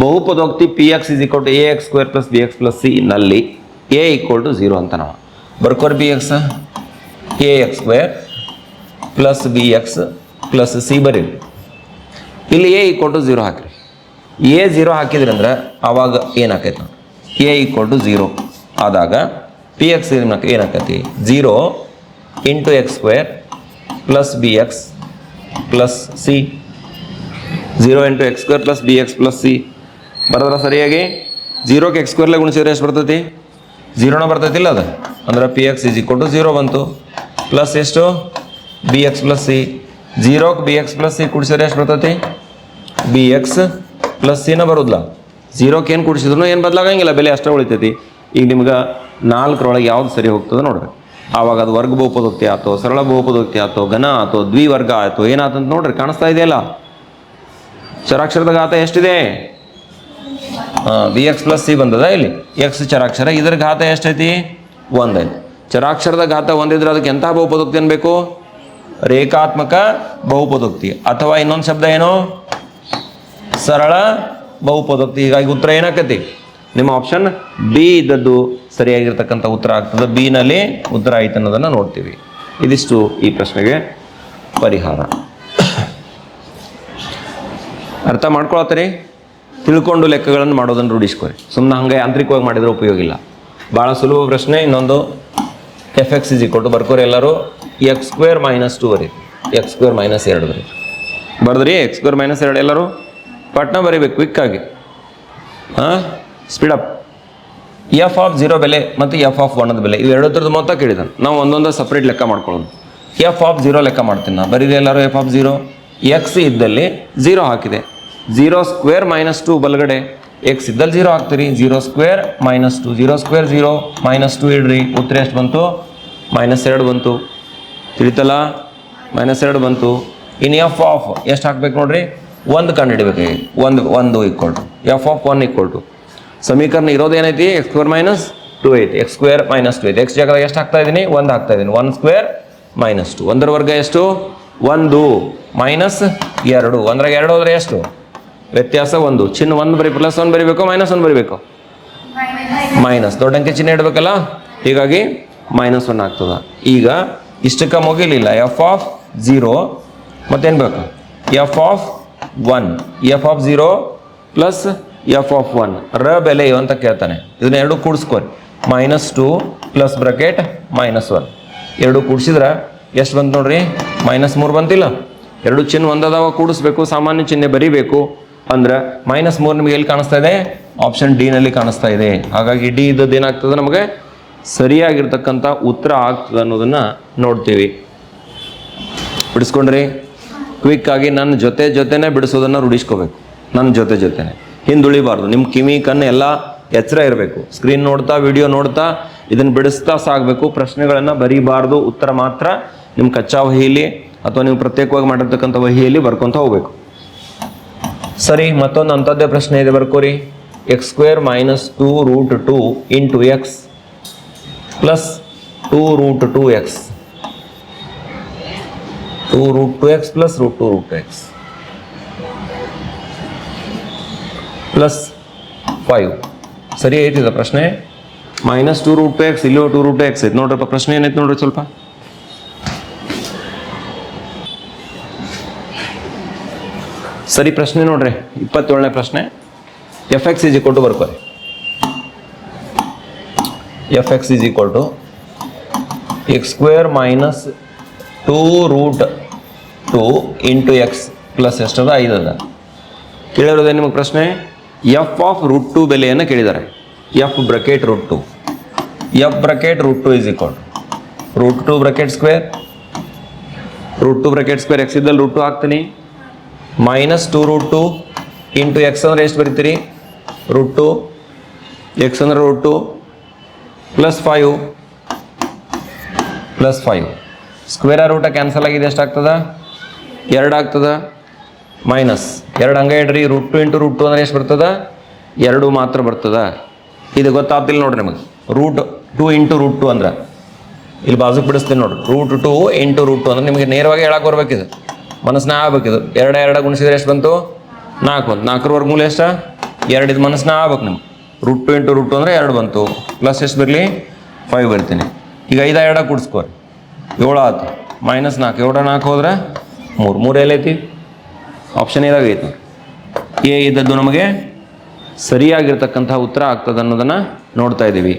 [SPEAKER 1] ಬಹುಪದೋಕ್ತಿ p x is equal to a x square plus b x plus c ನಲ್ಲಿ ಎ ಈಕ್ವಲ್ ಟು ಝೀರೋ ಅಂತ ನಾವು. ಬರ್ಕೋರಿ b x a x square plus b x plus c ಬರೀರಿ. ಇಲ್ಲಿ ಎ ಈಕ್ವಲ್ ಟು ಝೀರೋ ಹಾಕಿರಿ. A zero ಹಾಕಿದ್ರಿ ಅಂದ್ರೆ ಆವಾಗ ಏನಾಕೈತೆ ನೋಡಿ. ಎ ಈಕ್ವಲ್ ಟು ಝೀರೋ ಆದಾಗ p x ಏನಾಕೈತಿ? Zero into x square plus b x plus c zero into x square plus b x plus c ಬರೋದ್ರ ಸರಿಯಾಗಿ ಝೀರೋಕ್ಕೆ ಎಕ್ಸ್ ಸ್ಕ್ವೇರ್ಲೆ ಗುಣಿಸಿದ್ರೆ ಎಷ್ಟು ಬರ್ತೈತಿ? ಝೀರೋನ ಬರ್ತೈತಿಲ್ಲ ಅದು. ಅಂದ್ರೆ p x is equal to zero ಬಂತು. Plus ಎಷ್ಟು? B x plus c ಜೀರೋಕ್ಕೆ b x plus c ಕುಡಿಸಿದ್ರೆ ಎಷ್ಟು ಬರ್ತೈತಿ? ಬಿ ಎಕ್ಸ್ ಪ್ಲಸ್ ಸಿನ ಬರೋದಿಲ್ಲ ಝೀರೋಕ್ಕೆ ಏನು ಕುಡಿಸಿದ್ರು ಏನು ಬದಲಾಗಂಗಿಲ್ಲ, ಬೆಲೆ ಅಷ್ಟೇ ಉಳಿತೈತಿ. ಈಗ ನಿಮ್ಗೆ ನಾಲ್ಕರೊಳಗೆ ಯಾವ್ದು ಸರಿ ಹೋಗ್ತದೆ ನೋಡ್ರಿ. ಆವಾಗ ಅದು ವರ್ಗ ಬಹುಪದೋಕ್ತಿ ಆಯ್ತು ಸರಳ ಬಹುಪದೋಕ್ತಿ ಆಯ್ತು ಘನ ಆಯ್ತು ದ್ವಿವರ್ಗ ಆಯ್ತು ಏನಾಯ್ತಂತ ನೋಡ್ರಿ, ಕಾಣಿಸ್ತಾ ಇದೆಯಲ್ಲ? ಚರಾಕ್ಷರದ ಘಾತ ಎಷ್ಟಿದೆ? ಬಿ ಎಕ್ಸ್ ಪ್ಲಸ್ ಸಿ ಬಂದದ ಇಲ್ಲಿ. ಎಕ್ಸ್ ಚರಾಕ್ಷರ, ಇದರ ಘಾತ ಎಷ್ಟೈತಿ? ಒಂದೈತಿ. ಚರಾಕ್ಷರದ ಘಾತ ಹೊಂದಿದ್ರೆ ಅದಕ್ಕೆ ಎಂತಹ ಬಹುಪದೋಕ್ತಿ ಅನ್ಬೇಕು? ರೇಖಾತ್ಮಕ ಬಹುಪದೋಕ್ತಿ. ಅಥವಾ ಇನ್ನೊಂದು ಶಬ್ದ ಏನು? ಸರಳ ಬಹುಪದೋಕ್ತಿ. ಹೀಗಾಗಿ ಉತ್ತರ ಏನಾಕತಿ ನಿಮ್ಮ ಆಪ್ಷನ್ ಬಿ ಇದ್ದದ್ದು ಸರಿಯಾಗಿರ್ತಕ್ಕಂಥ ಉತ್ತರ ಆಗ್ತದೆ. ಬಿ ನಲ್ಲಿ ಉತ್ತರ ಆಯ್ತು ಅನ್ನೋದನ್ನು ನೋಡ್ತೀವಿ. ಇದಿಷ್ಟು ಈ ಪ್ರಶ್ನೆಗೆ ಪರಿಹಾರ. ಅರ್ಥ ಮಾಡ್ಕೊಳತ್ತೀರಿ? ತಿಳ್ಕೊಂಡು ಲೆಕ್ಕಗಳನ್ನು ಮಾಡೋದನ್ನು ರೂಢಿಸ್ಕೊರಿ. ಸುಮ್ಮನೆ ಹಂಗೆ ಯಾಂತ್ರಿಕವಾಗಿ ಮಾಡಿದ್ರೆ ಉಪಯೋಗ ಇಲ್ಲ. ಭಾಳ ಸುಲಭ ಪ್ರಶ್ನೆ. ಇನ್ನೊಂದು f x is equal to ಬರ್ಕೋರಿ ಎಲ್ಲರೂ ಎಕ್ಸ್ ಸ್ಕ್ವೇರ್ ಮೈನಸ್ ಟು ಬರೀ ಎಕ್ಸ್ ಸ್ಕ್ವೇರ್ ಮೈನಸ್ ಎರಡು ಬರೀ. ಬರ್ದ್ರಿ ಎಕ್ಸ್ ಸ್ಕ್ವೇರ್ ಮೈನಸ್ ಎರಡು ಎಲ್ಲರೂ? ಪಟ್ನ ಬರೀಬೇಕು ಕ್ವಿಕ್ಕಾಗಿ ಹಾಂ? ಸ್ಪೀಡಪ್ ಎಫ್ ಆಫ್ ಜೀರೋ ಬೆಲೆ ಮತ್ತು ಎಫ್ ಆಫ್ ಒನ್ನದ ಬೆಲೆ ಇವೆರಡರದ್ದು ಮೊತ್ತ ಕೇಳಿದ್ದಾನೆ. ನಾವು ಒಂದೊಂದು ಸಪ್ರೇಟ್ ಲೆಕ್ಕ ಮಾಡ್ಕೊಳ್ಳೋದು. ಎಫ್ ಆಫ್ ಜೀರೋ ಲೆಕ್ಕ ಮಾಡ್ತೀನಿ ನಾನು. ಬರೀರಿ ಎಲ್ಲರೂ ಎಫ್ ಆಫ್ ಜೀರೋ ಎಕ್ಸ್ ಇದ್ದಲ್ಲಿ ಜೀರೋ ಹಾಕಿದೆ. ಜೀರೋ ಸ್ಕ್ವೇರ್ ಮೈನಸ್ ಟು ಬಲಗಡೆ. ಎಕ್ಸ್ ಇದ್ದಲ್ಲಿ ಜೀರೋ ಹಾಕ್ತೀರಿ zero square minus two zero square zero minus two ಇಡ್ರಿ. ಉತ್ತರ ಎಷ್ಟು ಬಂತು? ಮೈನಸ್ ಎರಡು ಬಂತು. ತಿಳಿತಲ್ಲ? ಮೈನಸ್ ಎರಡು ಬಂತು. ಇನ್ ಎಫ್ ಆಫ್ ಎಷ್ಟು ಹಾಕ್ಬೇಕು ನೋಡ್ರಿ? ಒಂದು ಕಂಡು ಹಿಡಿಬೇಕು ಒಂದು ಒಂದು equal to f of one equal to ಸಮೀಕರಣ ಇರೋದೇನೈತಿ ಎಕ್ಸ್ ಸ್ಕ್ವೇರ್ ಮೈನಸ್ ಟು ಐತಿ ಎಕ್ಸ್ ಸ್ಕ್ವೇರ್ ಮೈನಸ್ ಟು ಐತಿ ಎಕ್ಸ್ ಜಾಗದಾಗ ಎಷ್ಟು ಹಾಕ್ತಾ ಇದ್ದೀನಿ ಒಂದು ಹಾಕ್ತಾ ಇದ್ದೀನಿ ಒನ್ ಸ್ಕ್ವೇರ್ ಮೈನಸ್ ಟು ಒಂದರ ವರ್ಗ ಎಷ್ಟು? ಒಂದು. ಮೈನಸ್ ಎರಡು. ಒಂದ್ರಾಗ ಎರಡು ಹೋದ್ರೆ ಎಷ್ಟು? ವ್ಯತ್ಯಾಸ ಒಂದು. ಚಿನ್ನ ಒಂದು ಬರೀ ಪ್ಲಸ್ ಒನ್ ಬರೀಬೇಕು ಮೈನಸ್ ಒಂದು ಬರೀಬೇಕು. ಮೈನಸ್ ದೊಡ್ಡ ಅಂಕೆ ಚಿನ್ನೆ ಇಡಬೇಕಲ್ಲ? ಹೀಗಾಗಿ ಮೈನಸ್ ಒನ್ ಆಗ್ತದ. ಈಗ ಇಷ್ಟಕ್ಕೆ ಮುಗಿಲಿಲ್ಲ. ಎಫ್ ಆಫ್ ಝೀರೋ ಮತ್ತೇನು ಬೇಕು? F of one f of zero plus f of one ರ ಬೆಲೆ ಅಂತ ಕೇಳ್ತಾನೆ. ಇದನ್ನ ಎರಡು ಕೂಡಿಸ್ಕೊರಿ. Minus two plus bracket minus one ಎರಡು ಕೂಡಿಸಿದ್ರೆ ಎಷ್ಟು ಬಂತು ನೋಡ್ರಿ? ಮೈನಸ್ ಮೂರು ಬಂತಿಲ್ಲ. ಎರಡು ಚಿನ್ನ ಒಂದದಾವ ಕೂಡಿಸ್ಬೇಕು. ಸಾಮಾನ್ಯ ಚಿಹ್ನೆ ಬರಿಬೇಕು. ಅಂದ್ರೆ ಮೈನಸ್ ಮೂರು ನಿಮಗೆ ಎಲ್ಲಿ ಕಾಣಿಸ್ತಾ ಇದೆ? ಆಪ್ಷನ್ ಡಿ ನಲ್ಲಿ ಕಾಣಿಸ್ತಾ ಇದೆ. ಹಾಗಾಗಿ ಡಿ ಇದ್ದದ್ದು ಏನಾಗ್ತದೆ ನಮಗೆ? ಸರಿಯಾಗಿರ್ತಕ್ಕಂಥ ಉತ್ತರ ಆಗ್ತದೆ ಅನ್ನೋದನ್ನ ನೋಡ್ತೀವಿ. ಬಿಡಿಸ್ಕೊಂಡ್ರಿ. ಕ್ವಿಕ್ ಆಗಿ ನನ್ನ ಜೊತೆ ಜೊತೆನೆ ಬಿಡಿಸೋದನ್ನ ರೂಢಿಸ್ಕೋಬೇಕು. ನನ್ನ ಜೊತೆ ಜೊತೆನೆ. ಹಿಂದುಳಿಬಾರ್ದು. ನಿಮ್ಮ ಕಿವಿ ಕಣ್ಣು ಎಲ್ಲ ಎಚ್ಚರ ಇರಬೇಕು. ಸ್ಕ್ರೀನ್ ನೋಡ್ತಾ ವಿಡಿಯೋ ನೋಡ್ತಾ ಇದನ್ನ ಬಿಡಿಸ್ತಾ ಸಾಗಬೇಕು. ಪ್ರಶ್ನೆಗಳನ್ನು ಬರೀಬಾರ್ದು. ಉತ್ತರ ಮಾತ್ರ ನಿಮ್ಮ ಕಚ್ಚಾ ವಹಿಯಲ್ಲಿ ಅಥವಾ ನೀವು ಪ್ರತ್ಯೇಕವಾಗಿ ಮಾಡಿರ್ತಕ್ಕಂಥ ವಹಿಯಲ್ಲಿ ಬರ್ಕೊಂತ ಹೋಗ್ಬೇಕು. ಸರಿ, ಮತ್ತೊಂದು ಅಂಥದ್ದೇ ಪ್ರಶ್ನೆ ಇದೆ, ಬರ್ಕೋರಿ. X square minus two root two into x plus two root two x two root two x plus root two root x plus five ಸರಿ, ಐತಿದ ಪ್ರಶ್ನೆ? Minus two root two x ಇಲ್ಲೂ ಟು ರೂಟ್ ಎಕ್ಸ್ ಐತೆ. ನೋಡ್ರಪ್ಪ, ಪ್ರಶ್ನೆ ಏನೈತೆ ನೋಡ್ರಿ ಸ್ವಲ್ಪ. ಸರಿ, ಪ್ರಶ್ನೆ ನೋಡ್ರಿ. ಇಪ್ಪತ್ತೇಳನೇ ಪ್ರಶ್ನೆ. F x is equal to ಬರ್ಕೋರಿ f x is equal to x square minus two root two into x plus ಎಷ್ಟದ ಐದು ಅದ. ಕೇಳಿರೋದೇ ನಿಮಗೆ ಪ್ರಶ್ನೆ? ಎಫ್ ಆಫ್ ರೂಟ್ ಟು ಬೆಲೆಯನ್ನು ಕೇಳಿದ್ದಾರೆ. F bracket root two f bracket root two is equal root two bracket square root two bracket square x ಇದ್ದಲ್ಲಿ root two ಹಾಕ್ತೀನಿ. Minus two root two into x ಅಂದರೆ ಎಷ್ಟು ಬರೀತೀರಿ? Root two X ಅಂದರೆ root two plus five plus five. Square root cancel ಆಗಿದೆ ಎಷ್ಟಾಗ್ತದೆ ಎರಡು ಆಗ್ತದೆ. ಮೈನಸ್. ಎರಡು ಹಂಗೆ ಇಡ್ರಿ root two into root two ಅಂದರೆ ಎಷ್ಟು ಬರ್ತದ? ಎರಡು ಮಾತ್ರ ಬರ್ತದ. ಇದು ಗೊತ್ತಾಗ್ತಿಲ್ಲ ನೋಡ್ರಿ ನಿಮಗೆ. Root two into root two ಅಂದ್ರೆ. ಇಲ್ಲಿ ಬಾಜು ಬಿಡಿಸ್ತೀನಿ ನೋಡ್ರಿ. Root two into root two ಅಂದ್ರೆ ನಿಮಗೆ ನೇರವಾಗಿ ಹೇಳಕ್ಕೆ ಬರ್ಬೇಕಿದು. ಮನಸ್ಸಿನ ಇದು. ಎರಡು ಎರಡ ಗುಣಿಸಿದ್ರೆ ಎಷ್ಟು ಬಂತು? ನಾಲ್ಕು ಬಂತು. ನಾಲ್ಕರ ವರ್ಗಮೂಲ ಎಷ್ಟು? ಎರಡು ಇದು ಮನಸ್ಸನ್ನ ಆಗ್ಬೇಕು ನಿಮ್ಗೆ. ರೂಟ್ ಟು ಇಂಟು ರೂಟ್ ಅಂದರೆ ಎರಡು ಬಂತು. ಪ್ಲಸ್ ಎಷ್ಟು ಬರಲಿ? ಫೈವ್ ಬರ್ತೀನಿ. ಈಗ ಐದು ಎರಡ ಕೂಡಿಸ್ಕೋರಿ. ಏಳು ಆಯ್ತು ಮೈನಸ್ ನಾಲ್ಕು. ಏಳು ನಾಲ್ಕು ಹೋದ್ರೆ ಮೂರು. ಮೂರು ಎಲ್ಲೈತಿ ಆಪ್ಷನ್ ಏದಾಗೈತಿ ಎ ಇದ್ದದ್ದು ನಮಗೆ ಸರಿಯಾಗಿರ್ತಕ್ಕಂಥ ಉತ್ತರ ಆಗ್ತದೆ ಅನ್ನೋದನ್ನು ನೋಡ್ತಾ ಇದ್ದೀವಿ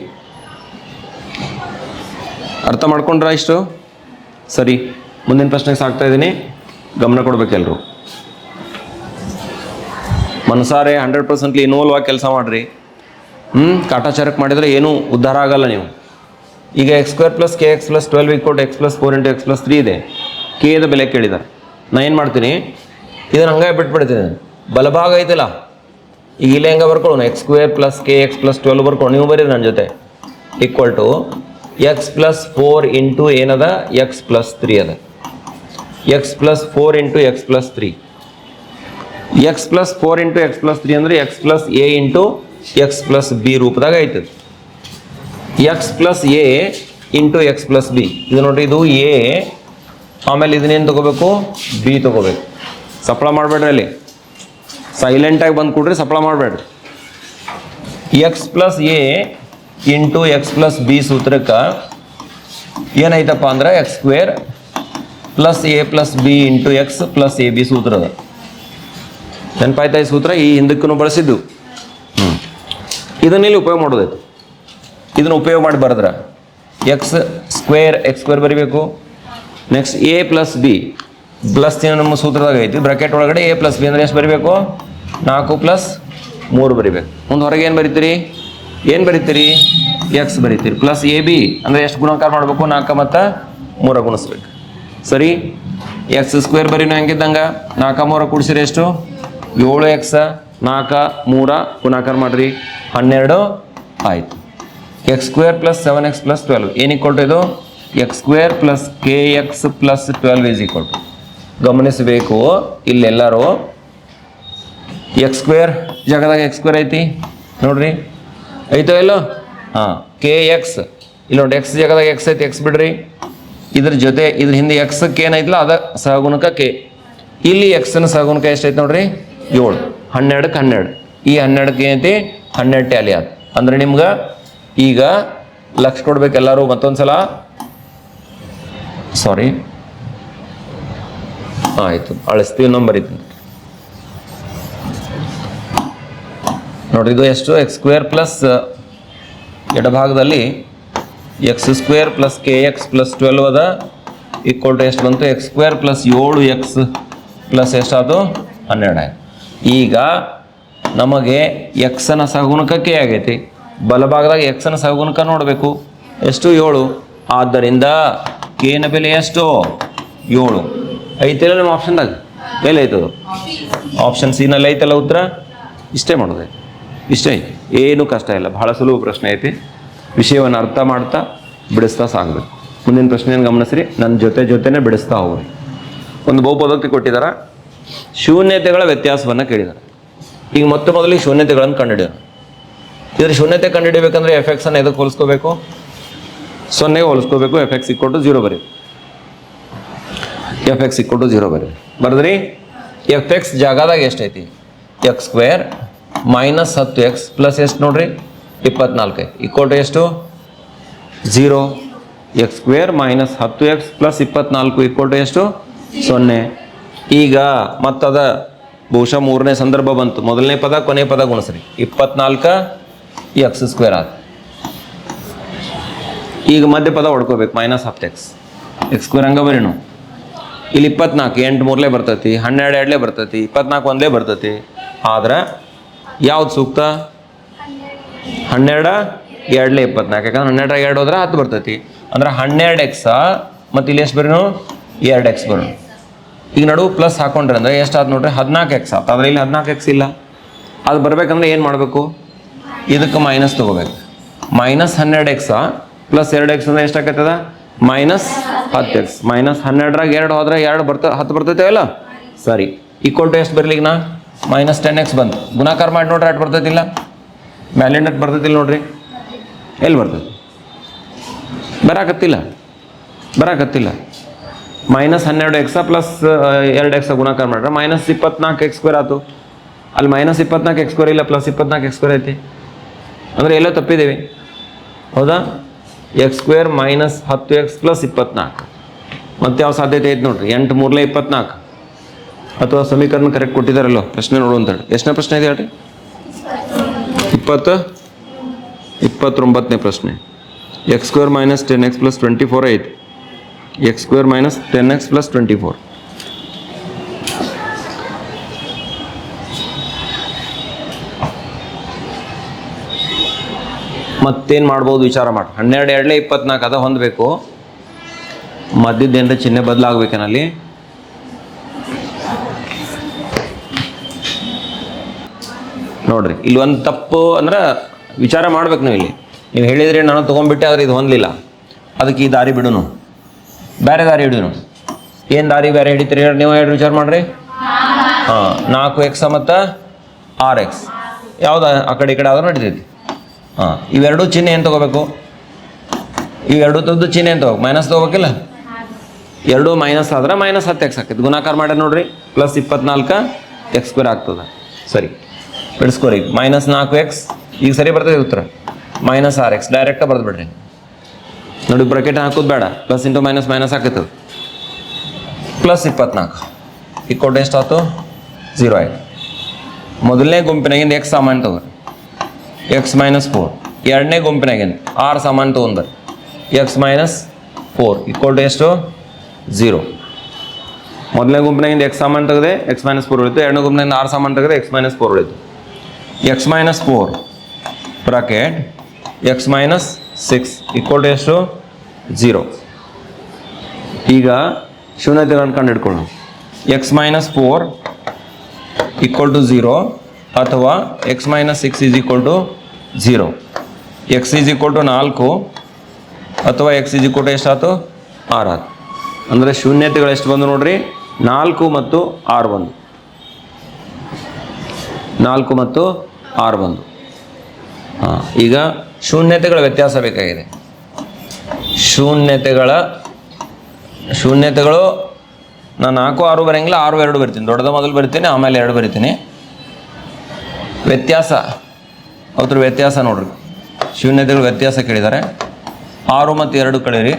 [SPEAKER 1] ಅರ್ಥ ಮಾಡ್ಕೊಂಡ್ರ ಇಷ್ಟು? ಸರಿ. ಮುಂದಿನ ಪ್ರಶ್ನೆಗೆ ಸಾಕ್ತಾ ಇದ್ದೀನಿ. ಗಮನ ಕೊಡ್ಬೇಕೆಲ್ಲರೂ ಮನಸಾರೆ ಹಂಡ್ರೆಡ್ ಪರ್ಸೆಂಟ್ಲಿ ಇನ್ವಾಲ್ವ್ ಆಗಿ ಕೆಲಸ ಮಾಡಿರಿ. ಹ್ಞೂ ಕಾಟಾಚಾರಕ್ಕೆ ಮಾಡಿದರೆ ಏನೂ ಉದ್ಧಾರ ಆಗಲ್ಲ ನೀವು. ಈಗ x square plus k x plus twelve equal x plus four into x plus three ಇದೆ. ಕೆ ಬೆಲೆ ಕೇಳಿದ್ದಾರೆ ನಾನು ಏನು ಮಾಡ್ತೀನಿ? ಇದನ್ನು ಹಂಗೆ ಬಿಟ್ಬಿಡ್ತೀನಿ. ಬಲಭಾಗ ಐತಲ್ಲ? ಈಗ ಇಲ್ಲೇ ಹೆಂಗೆ ಬರ್ಕೊಳ್ಳೋಣ? X square plus k x plus twelve ಬರ್ಕೊಂಡು ನೀವು ಬರೀರಿ ನನ್ನ ಜೊತೆ. Equal to x plus four into ಏನದ? ಎಕ್ಸ್ ಪ್ಲಸ್ ತ್ರೀ ಅದ. X plus four into x plus three x plus four into x plus three ಅಂದರೆ x plus a into x plus b ರೂಪದಾಗ ಆಯ್ತದೆ x plus a into x plus b ಇದು ನೋಡ್ರಿ ಇದು A ಆಮೇಲೆ ಇದನ್ನೇನು ತಗೋಬೇಕು ಬಿ ತಗೋಬೇಕು ಸಪ್ಳ ಮಾಡಬೇಡ್ರಿ ಅಲ್ಲಿ ಸೈಲೆಂಟಾಗಿ ಬಂದು ಕೊಡ್ರಿ ಸಪ್ಳ ಮಾಡಬೇಡ್ರಿ x plus a into x plus b ಸೂತ್ರಕ್ಕೆ ಏನಾಯ್ತಪ್ಪ ಅಂದ್ರೆ x square plus a plus b into x plus a b ಸೂತ್ರ. ಅದ ನೆನಪಾಯ್ತಾ ಈ ಸೂತ್ರ? ಈ ಹಿಂದಕ್ಕೂ ಬಳಸಿದ್ದು. ಹ್ಞೂ ಇದನ್ನ ಇಲ್ಲಿ ಉಪಯೋಗ ಮಾಡೋದೈತೆ ಇದನ್ನು ಉಪಯೋಗ ಮಾಡಿ ಬರೆದ್ರೆ. ಎಕ್ಸ್ ಸ್ಕ್ವೇರ್ ಎಕ್ಸ್ ಸ್ಕ್ವೇರ್ ಬರಿಬೇಕು. Next a plus b. Plus ನಮ್ಮ ಸೂತ್ರದಾಗ ಐತಿ. ಬ್ರಾಕೆಟ್ ಒಳಗಡೆ ಎ ಪ್ಲಸ್ ಬಿ ಅಂದ್ರೆ ಎಷ್ಟು ಬರಿಬೇಕು? ನಾಲ್ಕು ಪ್ಲಸ್ ಮೂರು ಬರಿಬೇಕು. ಮುಂದೆ ಹೊರಗೆ ಏನು ಬರಿತೀರಿ? ಏನು ಬರಿತೀರಿ? ಎಕ್ಸ್ ಬರಿತೀರಿ. ಪ್ಲಸ್ ಎ ಬಿ ಅಂದರೆ ಎಷ್ಟು ಗುಣಾಕಾರ ಮಾಡಬೇಕು? ನಾಲ್ಕು ಮತ್ತು ಮೂರ ಗುಣಿಸ್ಬೇಕು. ಸರಿ ಎಕ್ಸ್ ಸ್ಕ್ವೇರ್ ಬರೀನು ಹೆಂಗಿದ್ದಂಗ? ನಾಲ್ಕ ಮೂರ ಕೂಡಿಸಿರಿ ಎಷ್ಟು? ಏಳು ಎಕ್ಸ ನಾಲ್ಕ, ಮೂರ. ಗುಣಾಕಾರ ಮಾಡಿರಿ. ಹನ್ನೆರಡು ಆಯಿತು. X square plus seven x plus twelve ಏನು ಈಕ್ವಲ್ ಟು ಇದು? X square plus k x plus twelve is equal to ಗಮನಿಸಬೇಕು, ಇಲ್ಲೆಲ್ಲರೂ. ಎಕ್ಸ್ ಸ್ಕ್ವೇರ್ ಜಾಗದಾಗ ಎಕ್ಸ್ ಸ್ಕ್ವೇರ್ ಐತಿ? ನೋಡ್ರಿ. ಐತೋ ಇಲ್ಲೋ? ಹಾಂ ಕೆ ಎಕ್ಸ್ ಇಲ್ಲಿ ನೋಡಿ ಎಕ್ಸ್ ಜಾಗದಾಗ ಎಕ್ಸ್ ಐತಿ ಎಕ್ಸ್ ಬಿಡ್ರಿ. ಇದ್ರ ಜೊತೆ ಇದ್ರ ಹಿಂದೆ ಎಕ್ಸಕ್ಕೆ ಏನೈತಲ್ಲ, ಅದ ಸಹಗುಣಕ ಕೆ ಇಲ್ಲಿ ಎಕ್ಸ್ನ ಸಹಗುಣಕ ಎಷ್ಟೈತೆ ನೋಡ್ರಿ? ಏಳು. ಹನ್ನೆರಡಕ್ಕೆ ಹನ್ನೆರಡು. ಈ ಹನ್ನೆರಡಕ್ಕೆ ಏನೈತಿ? ಹನ್ನೆರಡು ಟ್ಯಾಲಿ ಆದ ಅಂದ್ರೆ ನಿಮ್ಗೆ ಈಗ ಲಕ್ಷ ಕೊಡ್ಬೇಕು ಎಲ್ಲರೂ ಮತ್ತೊಂದ್ಸಲ. ಸಾರಿ ಆಯಿತು. ಅಳಿಸ್ತೀವಿ ನಂಬರ್ ಇದು. ನೋಡ್ರಿ, ಇದು ಎಷ್ಟು? ಎಕ್ಸ್ ಸ್ಕ್ವೇರ್ ಪ್ಲಸ್ ಎಡಭಾಗದಲ್ಲಿ x square plus k x plus twelve ಅದ ಈಕ್ವಲ್ ಟು ಎಷ್ಟು ಬಂತು? ಎಕ್ಸ್ ಸ್ಕ್ವೇರ್ ಪ್ಲಸ್ ಏಳು ಎಕ್ಸ್ ಪ್ಲಸ್ ಎಷ್ಟಾದು ಹನ್ನೆರಡು ಆಯ್ತು. ಈಗ ನಮಗೆ ಎಕ್ಸನ ಸಗುಣಕ ಕೆ ಆಗೈತಿ. ಬಲಭಾಗದಾಗ ಎಕ್ಸನ ಸಹಗುಣಕ ನೋಡಬೇಕು. ಎಷ್ಟು? ಏಳು. ಆದ್ದರಿಂದ ಕೆನ ಬೆಲೆ ಎಷ್ಟು? ಏಳು. ಐತಿಲ್ಲ ನಿಮ್ಮ ಆಪ್ಷನ್ದಾಗ ಎಲ್ಲಿ ಐತದು? ಆಪ್ಷನ್ ಸಿನಲ್ಲಿ ಐತಲ್ಲ ಉತ್ತರ? ಇಷ್ಟೇ ಮಾಡೋದು ಇಷ್ಟೇ ಐತಿ. ಏನೂ ಕಷ್ಟ ಇಲ್ಲ. ಬಹಳ ಸುಲಭ ಪ್ರಶ್ನೆ ಐತಿ. ವಿಷಯವನ್ನು ಅರ್ಥ ಮಾಡ್ತಾ ಬಿಡಿಸ್ತಾ ಸಾಗಬೇಕು ಮುಂದಿನ ಪ್ರಶ್ನೆಯನ್ನು ಗಮನಿಸ್ರಿ. ನನ್ನ ಜೊತೆ ಜೊತೆನೇ ಬಿಡಿಸ್ತಾ ಹೋಗ್ರಿ. ಒಂದು ಬಹುಪದೋಕ್ತಿ ಕೊಟ್ಟಿದ್ದಾರೆ ಶೂನ್ಯತೆಗಳ ವ್ಯತ್ಯಾಸವನ್ನು ಕೇಳಿದ್ದಾರೆ ಈಗ ಮೊತ್ತ ಮೊದಲಿಗೆ ಶೂನ್ಯತೆಗಳನ್ನು ಕಂಡುಹಿಡಿಯೋಣ. ಇದರ ಶೂನ್ಯತೆ ಕಂಡುಹಿಡಿಯಬೇಕಂದ್ರೆ ಎಫ್ ಎಕ್ಸನ್ನು ಎದಕ್ಕೆ ಹೋಲಿಸ್ಕೋಬೇಕು? ಸೊನ್ನೆಗೆ ಹೋಲಿಸ್ಕೋಬೇಕು. ಎಫ್ ಎಕ್ಸ್ ಇಕ್ಕೊಟ್ಟು ಜೀರೋ ಬರೀ ಎಫ್ ಎಕ್ಸ್ ಇಕ್ಕೊಟ್ಟು ಜೀರೋ ಬರೀ ಬರೆದ್ರಿ. ಎಫ್ ಎಕ್ಸ್ ಜಾಗದಾಗ ಎಷ್ಟೈತಿ? ಎಕ್ಸ್ ಸ್ಕ್ವೇರ್ ಮೈನಸ್ ಹತ್ತು ಎಕ್ಸ್ ಪ್ಲಸ್ ಎಷ್ಟು ನೋಡ್ರಿ? ಇಪ್ಪತ್ನಾಲ್ಕು. ಈಕ್ವಲ್ ಟು ಎಷ್ಟು? ಝೀರೋ ಎಕ್ಸ್ ಸ್ಕ್ವೇರ್ ಮೈನಸ್ ಹತ್ತು ಎಕ್ಸ್ ಪ್ಲಸ್ ಇಪ್ಪತ್ನಾಲ್ಕು ಇಕ್ಕೊಟ್ಟು ಎಷ್ಟು? ಸೊನ್ನೆ. ಈಗ ಮತ್ತದ ಬಹುಶಃ ಮೂರನೇ ಸಂದರ್ಭ ಬಂತು. ಮೊದಲನೇ ಪದ ಕೊನೆ ಪದ ಗುಣಿಸ್ರಿ. ಇಪ್ಪತ್ನಾಲ್ಕು ಎಕ್ಸ್ ಸ್ಕ್ವೇರ್ ಆದ ಈಗ ಮಧ್ಯ ಪದ ಹೊಡ್ಕೋಬೇಕು. ಮೈನಸ್ ಹತ್ತು ಎಕ್ಸ್. ಎಕ್ಸ್ ಸ್ಕ್ವೇರ್ ಹಂಗ ಬರೀನು ಇಲ್ಲಿ ಇಪ್ಪತ್ನಾಲ್ಕು ಎಂಟು ಮೂರಲೇ ಬರ್ತೈತಿ, ಹನ್ನೆರಡು ಎರಡಲೇ ಬರ್ತೈತಿ, ಇಪ್ಪತ್ನಾಲ್ಕು ಒಂದಲೇ ಬರ್ತೈತಿ. ಆದ್ರೆ ಯಾವ್ದು ಸೂಕ್ತ? ಹನ್ನೆರಡ, ಎರಡಲೇ ಇಪ್ಪತ್ನಾಲ್ಕು. ಯಾಕಂದ್ರೆ ಹನ್ನೆರಡು, ಎರಡು ಹೋದ್ರೆ ಹತ್ತು ಬರ್ತೈತಿ. ಅಂದ್ರೆ ಹನ್ನೆರಡು ಎಕ್ಸ ಮತ್ತು ಇಲ್ಲಿ ಎಷ್ಟು ಬರೀನು? ಎರಡು ಎಕ್ಸ್ ಬರೋಣ ಈಗ ನಡು ಪ್ಲಸ್ ಹಾಕೊಂಡ್ರೆ ಅಂದರೆ ಆತು ನೋಡ್ರಿ? ಹದಿನಾಲ್ಕು ಎಕ್ಸ್ ಆಯ್ತು ಆದರೆ ಇಲ್ಲಿ ಹದಿನಾಲ್ಕು ಎಕ್ಸ್ ಇಲ್ಲ. ಅದು ಬರ್ಬೇಕಂದ್ರೆ ಏನು ಮಾಡಬೇಕು? ಇದಕ್ಕೆ ಮೈನಸ್ ತೊಗೋಬೇಕು. ಮೈನಸ್ ಹನ್ನೆರಡು ಎಕ್ಸ ಪ್ಲಸ್ ಎರಡು ಎಕ್ಸ್ ಅಂದ್ರೆ ಎಷ್ಟಾಗತ್ತದ ಮೈನಸ್ ಹತ್ತು ಎಕ್ಸ್ ಮೈನಸ್ ಹನ್ನೆರಡರಾಗ ಎರಡು ಹೋದ್ರೆ ಎರಡು ಬರ್ತ, ಹತ್ತು ಬರ್ತೈತೆ ಅಲ್ಲ? ಸರಿ. ಈಕ್ವಲ್ ಟು ಎಷ್ಟು ಬರಲಿ ಈಗ ನಾ? ಮೈನಸ್ ಟೆನ್ ಎಕ್ಸ್ ಬಂತು. ಗುಣಾಕಾರ ಮಾಡಿ ನೋಡ್ರಿ ಅಟ್ ಬರ್ತೈತಿಲ್ಲ? ಮ್ಯಾಲಿಂದ ಅಟ್ ಬರ್ತೈತಿಲ್ಲ ನೋಡ್ರಿ. ಎಲ್ಲಿ ಬರ್ತೈತಿ? ಬರಾಕತ್ತಿಲ್ಲ. ಬರಾಕತ್ತಿಲ್ಲ. ಮೈನಸ್ ಹನ್ನೆರಡು ಎಕ್ಸ ಪ್ಲಸ್ ಎರಡು ಎಕ್ಸ ಗುಣಾಕಾರ ಮಾಡ್ರೆ ಮೈನಸ್ ಇಪ್ಪತ್ನಾಲ್ಕು ಎಕ್ಸ್ ಸ್ಕ್ವೇರ್ ಆಯ್ತು. ಅಲ್ಲಿ ಮೈನಸ್ ಇಪ್ಪತ್ನಾಲ್ಕು ಎಕ್ಸ್ ಸ್ಕ್ವೇರ್ ಇಲ್ಲ, ಪ್ಲಸ್ ಇಪ್ಪತ್ನಾಲ್ಕು ಎಕ್ಸ್ ಸ್ಕ್ವೇರ್ ಐತಿ. ಅಂದರೆ ಎಲ್ಲೋ ತಪ್ಪಿದ್ದೀವಿ ಹೌದಾ? ಎಕ್ಸ್ ಸ್ಕ್ವೇರ್ ಮೈನಸ್ ಹತ್ತು ಎಕ್ಸ್ ಪ್ಲಸ್ ಇಪ್ಪತ್ನಾಲ್ಕು. ಮತ್ತೆ ಯಾವ ಸಾಧ್ಯತೆ ಐತೆ ನೋಡ್ರಿ? ಎಂಟು ಮೂರಲೇ ಇಪ್ಪತ್ನಾಲ್ಕು. ಅಥವಾ ಸಮೀಕರಣ ಕರೆಕ್ಟ್ ಕೊಟ್ಟಿದ್ದಾರಲ್ಲೋ? ಪ್ರಶ್ನೆ ನೋಡು ಅಂತ ಹೇಳಿ ಎಷ್ಟನೇ ಪ್ರಶ್ನೆ ಇದೆ ಹೇಳ್ರಿ? ಇಪ್ಪತ್ತು, ಇಪ್ಪತ್ತೊಂಬತ್ತನೇ ಪ್ರಶ್ನೆ. X square minus ten x plus twenty four ಐತಿ x square minus ten x plus twenty four ಮತ್ತೇನು ಮಾಡ್ಬೋದು ವಿಚಾರ ಮಾಡಿ. ಹನ್ನೆರಡು ಎರಡಲೇ ಇಪ್ಪತ್ನಾಲ್ಕು, ಅದ ಹೊಂದಬೇಕು. ಮಧ್ಯದ್ದೇನರ ಚಿಹ್ನೆ ಬದಲಾಗಬೇಕೇನಲ್ಲಿ ನೋಡ್ರಿ. ಇಲ್ಲಿ ಒಂದು ತಪ್ಪು ಅಂದ್ರೆ ವಿಚಾರ ಮಾಡ್ಬೇಕು ನೀವು ಇಲ್ಲಿ. ನೀವು ಹೇಳಿದ್ರೆ ನಾನು ತೊಗೊಂಡ್ಬಿಟ್ಟೆ, ಆದ್ರೆ ಇದು ಹೊಂದಲಿಲ್ಲ. ಅದಕ್ಕೆ ಈ ದಾರಿ ಬಿಡುನು. ಬೇರೆ ದಾರಿ ಹಿಡಿನು ಏನು ದಾರಿ ಬೇರೆ ಹಿಡಿತೀರಿ? ನೀವು ಹೇಳಿ ವಿಚಾರ ಮಾಡ್ರಿ. ಹಾಂ, ನಾಲ್ಕು ಎಕ್ಸ್ ಮತ್ತು ಆರ್ ಎಕ್ಸ್ ಯಾವ್ದು ಆ ಕಡೆ ಈ ಕಡೆ ಆದ್ರೂ ನಡೀತೈತಿ? ಹಾಂ, ಇವೆರಡು ಚಿಹ್ನೆ ಏನು ತೊಗೋಬೇಕು? ಇವೆರಡು ತದ್ದು ಚಿಹ್ನೆ ಏನು ತೊಗೋಬೇಕು? ಮೈನಸ್ ತೊಗೋಬೇಕಿಲ್ಲ? ಎರಡು ಮೈನಸ್ ಆದ್ರೆ ಮೈನಸ್ ಹತ್ತು ಎಕ್ಸ್ ಆಕೈತಿ ಗುಣಾಕಾರ ಮಾಡ್ಯಾರ ನೋಡ್ರಿ. ಪ್ಲಸ್ ಇಪ್ಪತ್ನಾಲ್ಕು ಎಕ್ಸ್ ಸ್ಕ್ವೇರ್ ಆಗ್ತದೆ. ಸರಿ. ಬಿಡಿಸ್ಕೋರಿ. ಮೈನಸ್ ನಾಲ್ಕು ಎಕ್ಸ್ ಈಗ ಸರಿ ಬರ್ತದೆ ಉತ್ತರ. ಮೈನಸ್ ಆರ್ ಎಕ್ಸ್ ಡೈರೆಕ್ಟಾಗಿ ಬರೆದು ಬಿಡ್ರಿ. ನೋಡಿ ಬ್ರಕೆಟ್ ಹಾಕೋದು ಬೇಡ. ಪ್ಲಸ್ ಇಂಟು ಮೈನಸ್ ಮೈನಸ್ ಆಕೈತದ ಪ್ಲಸ್ ಇಪ್ಪತ್ನಾಲ್ಕು. ಈಗ ಕೊಟ್ಟು ಎಷ್ಟಾಯ್ತು ಝೀರೋ ಆಯ್ತು. ಮೊದಲನೇ ಗುಂಪಿನಾಗಿಂದ ಎಕ್ಸ್ ಸಾಮಾನು ತಗೋರಿ ಎಕ್ಸ್ ಮೈನಸ್ ಫೋರ್ ಎರಡನೇ ಗುಂಪಿನಾಗಿಂದ ಆರು ಸಾಮಾನು ತೊಗೊಂಡ್ರಿ ಎಕ್ಸ್ ಮೈನಸ್ ಫೋರ್ ಈಗ ಟು ಎಷ್ಟು ಝೀರೋ ಮೊದಲನೇ ಗುಂಪಿನಾಗಿಂದ ಎಕ್ಸ್ ಸಾಮಾನು ತೆಗೆದೆ ಎಕ್ಸ್ ಮೈನಸ್ ಫೋರ್ ಉಳಿತು. ಎರಡನೇ ಗುಂಪಿನಿಂದ ಆರು ಸಾಮಾನು ತೆಗೆದೆ ಎಕ್ಸ್ ಮೈನಸ್ ಫೋರ್ ಉಳಿತು. X minus four bracket x minus six equal to ಎಷ್ಟು? ಝೀರೋ ಈಗ ಶೂನ್ಯತೆಗಳನ್ನು ಕಂಡು ಹಿಡ್ಕೊಳ್ಳೋಣ x minus four equal to zero ಅಥವಾ x minus six is equal to zero x is equal to ನಾಲ್ಕು ಅಥವಾ ಎಕ್ಸ್ ಈಸ್ ಈಕ್ವಲ್ ಟು ಎಷ್ಟಾಯ್ತು? ಆರು ಆಯ್ತು. ಅಂದರೆ ಶೂನ್ಯತೆಗಳು ಎಷ್ಟು ಬಂದು ನೋಡ್ರಿ? ನಾಲ್ಕು ಮತ್ತು ಆರು ಬಂದು ನಾಲ್ಕು ಮತ್ತು ಆರು ಒಂದು. ಹಾಂ, ಈಗ ಶೂನ್ಯತೆಗಳ ವ್ಯತ್ಯಾಸ ಬೇಕಾಗಿದೆ. ಶೂನ್ಯತೆಗಳ, ಶೂನ್ಯತೆಗಳು, ನಾನು ನಾಲ್ಕು, ಆರು ಬರೆಯಂಗಿಲ್ಲ, ಆರು, ಎರಡು ಬರ್ತೀನಿ. ದೊಡ್ಡದ ಮೊದಲು ಬರ್ತೀನಿ, ಆಮೇಲೆ ಎರಡು ಬರಿತೀನಿ. ವ್ಯತ್ಯಾಸ ಅವ್ರ ವ್ಯತ್ಯಾಸ ನೋಡ್ರಿ. ಶೂನ್ಯತೆಗಳು ವ್ಯತ್ಯಾಸ ಕೇಳಿದ್ದಾರೆ ಆರು ಮತ್ತು ಎರಡು ಕಳೀರಿ.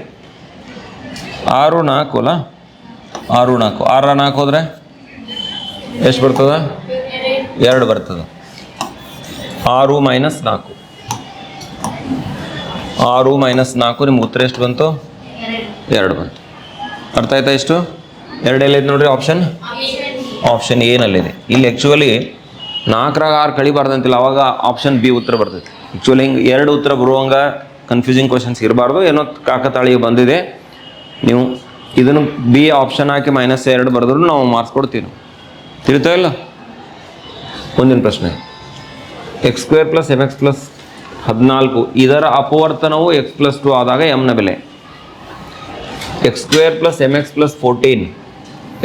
[SPEAKER 1] ಆರು ನಾಲ್ಕು ಅಲ್ಲ? ಆರು ನಾಲ್ಕು. ಆರ ನಾಲ್ಕು ಹೋದರೆ ಎಷ್ಟು ಬರ್ತದ? ಎರಡು ಬರ್ತದೆ. ಆರು ಮೈನಸ್ ನಾಲ್ಕು. ಆರು ಮೈನಸ್ ನಾಲ್ಕು, ನಿಮ್ಗೆ ಉತ್ತರ ಎಷ್ಟು ಬಂತು? ಎರಡು ಬಂತು. ಅರ್ಥ ಆಯ್ತಾ ಎಷ್ಟು ಎರಡು ಎಲ್ಲೈತೆ ನೋಡ್ರಿ ಆಪ್ಷನ್ ಆಪ್ಷನ್ ಏನಲ್ಲಿದೆ ಇಲ್ಲಿ ಆ್ಯಕ್ಚುಲಿ ನಾಲ್ಕರಾಗ ಆರು ಕಳಿಬಾರ್ದಂತಿಲ್ಲ ಅವಾಗ ಆಪ್ಷನ್ ಬಿ ಉತ್ತರ ಬರ್ತೈತಿ. ಆ್ಯಕ್ಚುಲಿ ಹಿಂಗೆ ಎರಡು ಉತ್ತರ ಬರುವಂಗ ಕನ್ಫ್ಯೂಸಿಂಗ್ ಕ್ವಶನ್ಸ್ ಇರಬಾರ್ದು. ಏನೋ ಕಾಕತಾಳಿಗೆ ಬಂದಿದೆ. ನೀವು ಇದನ್ನು ಬಿ ಆಪ್ಷನ್ ಹಾಕಿ ಮೈನಸ್ ಎರಡು ಬರೆದ್ರು ನಾವು ಮಾರ್ಕ್ಸ್ ಕೊಡ್ತೀವಿ. ತಿಳಿತಾ ಇಲ್ಲ? ಮುಂದಿನ ಪ್ರಶ್ನೆ. X square plus m x plus ಹದಿನಾಲ್ಕು, ಇದರ ಅಪವರ್ತನವು ಎಕ್ಸ್ ಪ್ಲಸ್ ಟು ಆದಾಗ ಎಮ್ನ ಬೆಲೆ. X square plus m x plus fourteen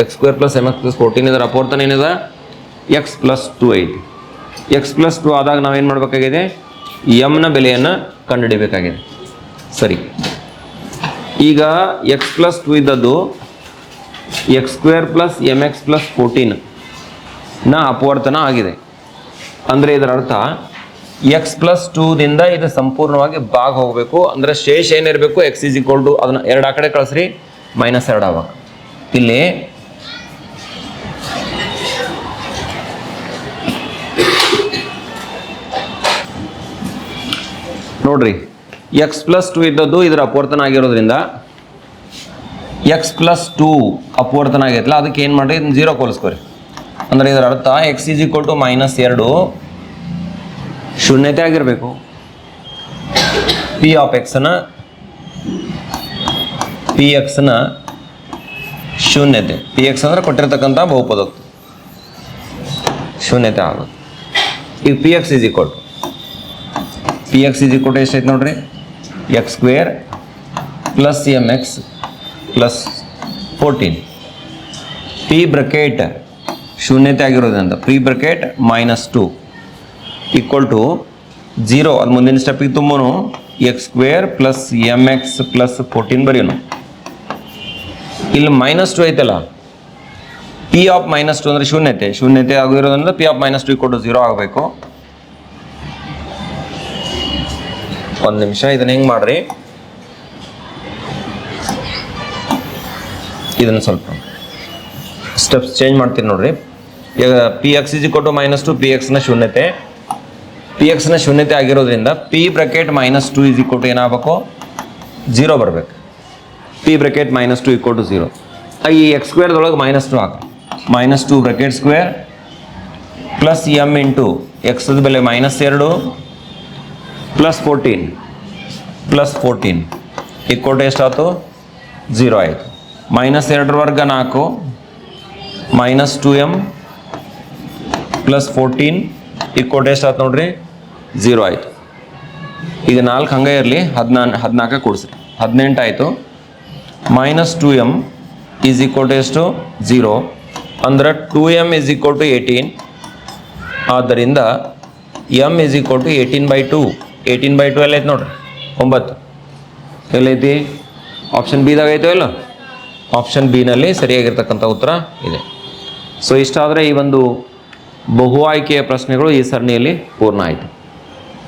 [SPEAKER 1] x square plus m x plus fourteen ಇದರ ಅಪವರ್ತನ ಏನಿದೆ? X plus two eight x plus two ಆದಾಗ ನಾವೇನು ಮಾಡಬೇಕಾಗಿದೆ? ಎಮ್ನ ಬೆಲೆಯನ್ನು ಕಂಡುಹಿಡಿಯಬೇಕಾಗಿದೆ. ಸರಿ. ಈಗ ಎಕ್ಸ್ ಪ್ಲಸ್ ಟು ಇದ್ದದ್ದು x square plus m x plus fourteen ನ ಅಪವರ್ತನ ಆಗಿದೆ. ಅಂದರೆ ಇದರ ಅರ್ಥ ಎಕ್ಸ್ ಪ್ಲಸ್ ಟೂದಿಂದ ಇದು ಸಂಪೂರ್ಣವಾಗಿ ಭಾಗ ಹೋಗಬೇಕು. ಅಂದರೆ ಶೇಷ ಏನಿರಬೇಕು ಎಕ್ಸ್ ಈಸ್ ಈಕ್ವಲ್ ಟು ಅದನ್ನು ಎರಡು ಆ ಕಡೆ ಕಳಿಸ್ರಿ ಮೈನಸ್ ಎರಡು ಆವಾಗ. ಇಲ್ಲಿ ನೋಡ್ರಿ ಎಕ್ಸ್ ಪ್ಲಸ್ ಟೂ ಇದ್ದದ್ದು ಇದರ ಅಪವರ್ತನ ಆಗಿರೋದ್ರಿಂದ ಎಕ್ಸ್ ಪ್ಲಸ್ ಟೂ ಅಪವರ್ತನ ಆಗೈತಲ್ಲ, ಅದಕ್ಕೆ ಏನು ಮಾಡ್ರಿ? ಜೀರೋ ಕೋಲಿಸ್ಕೊರಿ ಅಂದರೆ ಇದರ ಅರ್ಥ x is equal to minus ಎರಡು ಶೂನ್ಯತೆ ಆಗಿರಬೇಕು. ಪಿ ಆಫ್ ಎಕ್ಸ್ನ ಪಿ ಎಕ್ಸ್ನ ಶೂನ್ಯತೆ. ಪಿ ಎಕ್ಸ್ ಅಂದರೆ ಕೊಟ್ಟಿರ್ತಕ್ಕಂಥ ಬಹುಪದೋಕ್ತಿ ಶೂನ್ಯತೆ ಆಗುತ್ತೆ. ಈಗ P x is equal to P x is equal to ಎಷ್ಟೈತೆ ನೋಡ್ರಿ? X square plus m x plus fourteen P bracket ಶೂನ್ಯತೆ ಆಗಿರೋದ್ರಿಂದ, P bracket minus two equal to zero ಅದು ಮುಂದಿನ ಸ್ಟೆಪ್ಪಿಗೆ ತುಂಬೋನು x square plus m x plus fourteen ಬರೆಯೋನು. ಇಲ್ಲಿ minus two ಐತಲ್ಲ P of minus two ಅಂದರೆ ಶೂನ್ಯತೆ. ಶೂನ್ಯತೆ ಆಗಿರೋದ್ರಿಂದ P of minus two equal to zero ಆಗಬೇಕು. ಒಂದು ನಿಮಿಷ, ಇದನ್ನು ಹೆಂಗೆ ಮಾಡ್ರಿ? ಇದನ್ನು ಸ್ವಲ್ಪ ಸ್ಟೆಪ್ಸ್ ಚೇಂಜ್ ಮಾಡ್ತೀನಿ ನೋಡ್ರಿ. P x is equal to minus two P ಎಕ್ಸ್ನ ಶೂನ್ಯತೆ. ಪಿ ಎಕ್ಸ್ನ ಶೂನ್ಯತೆ ಆಗಿರೋದ್ರಿಂದ P bracket minus two is equal to ಏನಾಗಬೇಕು? ಜೀರೋ ಬರಬೇಕು. P bracket minus two equal to zero ಈ ಎಕ್ಸ್ ಸ್ಕ್ವೇರ್ದೊಳಗೆ ಮೈನಸ್ ಟು ಹಾಕಿ. Minus two bracket square plus m into ಎಕ್ಸದ ಬೆಲೆ ಮೈನಸ್ ಎರಡು plus fourteen plus fourteen equal to ಎಷ್ಟಾಯ್ತು? Zero ಆಯಿತು. Minus ಎರಡರ ವರ್ಗ ನಾಲ್ಕು. Minus two m plus fourteen equal ಎಷ್ಟು ಆಯ್ತು ನೋಡ್ರಿ? ಝೀರೋ ಆಯಿತು. ಈಗ ನಾಲ್ಕು ಹಂಗೆ ಇರಲಿ, ಹದಿನಾನ್ ಹದಿನಾಲ್ಕು ಕೊಡಿಸ್ರಿ. ಹದಿನೆಂಟು ಆಯಿತು. Minus two m is equal to ಎಷ್ಟು? ಝೀರೋ ಅಂದ್ರೆ two m is equal to eighteen ಆದ್ದರಿಂದ m is equal to eighteen by two eighteen by two ಎಲ್ಲೈತೆ ನೋಡ್ರಿ? ಒಂಬತ್ತು. ಎಲ್ಲೈತಿ? ಆಪ್ಷನ್ ಬಿದಾಗ ಐತೋ ಇಲ್ಲ? ಆಪ್ಷನ್ ಬಿನಲ್ಲಿ ಸರಿಯಾಗಿರ್ತಕ್ಕಂಥ ಉತ್ತರ ಇದೆ. ಸೊ ಇಷ್ಟಾದರೆ ಈ ಒಂದು ಬಹು ಆಯ್ಕೆಯ ಪ್ರಶ್ನೆಗಳು ಈ ಸರಣಿಯಲ್ಲಿ ಪೂರ್ಣ ಆಯಿತು.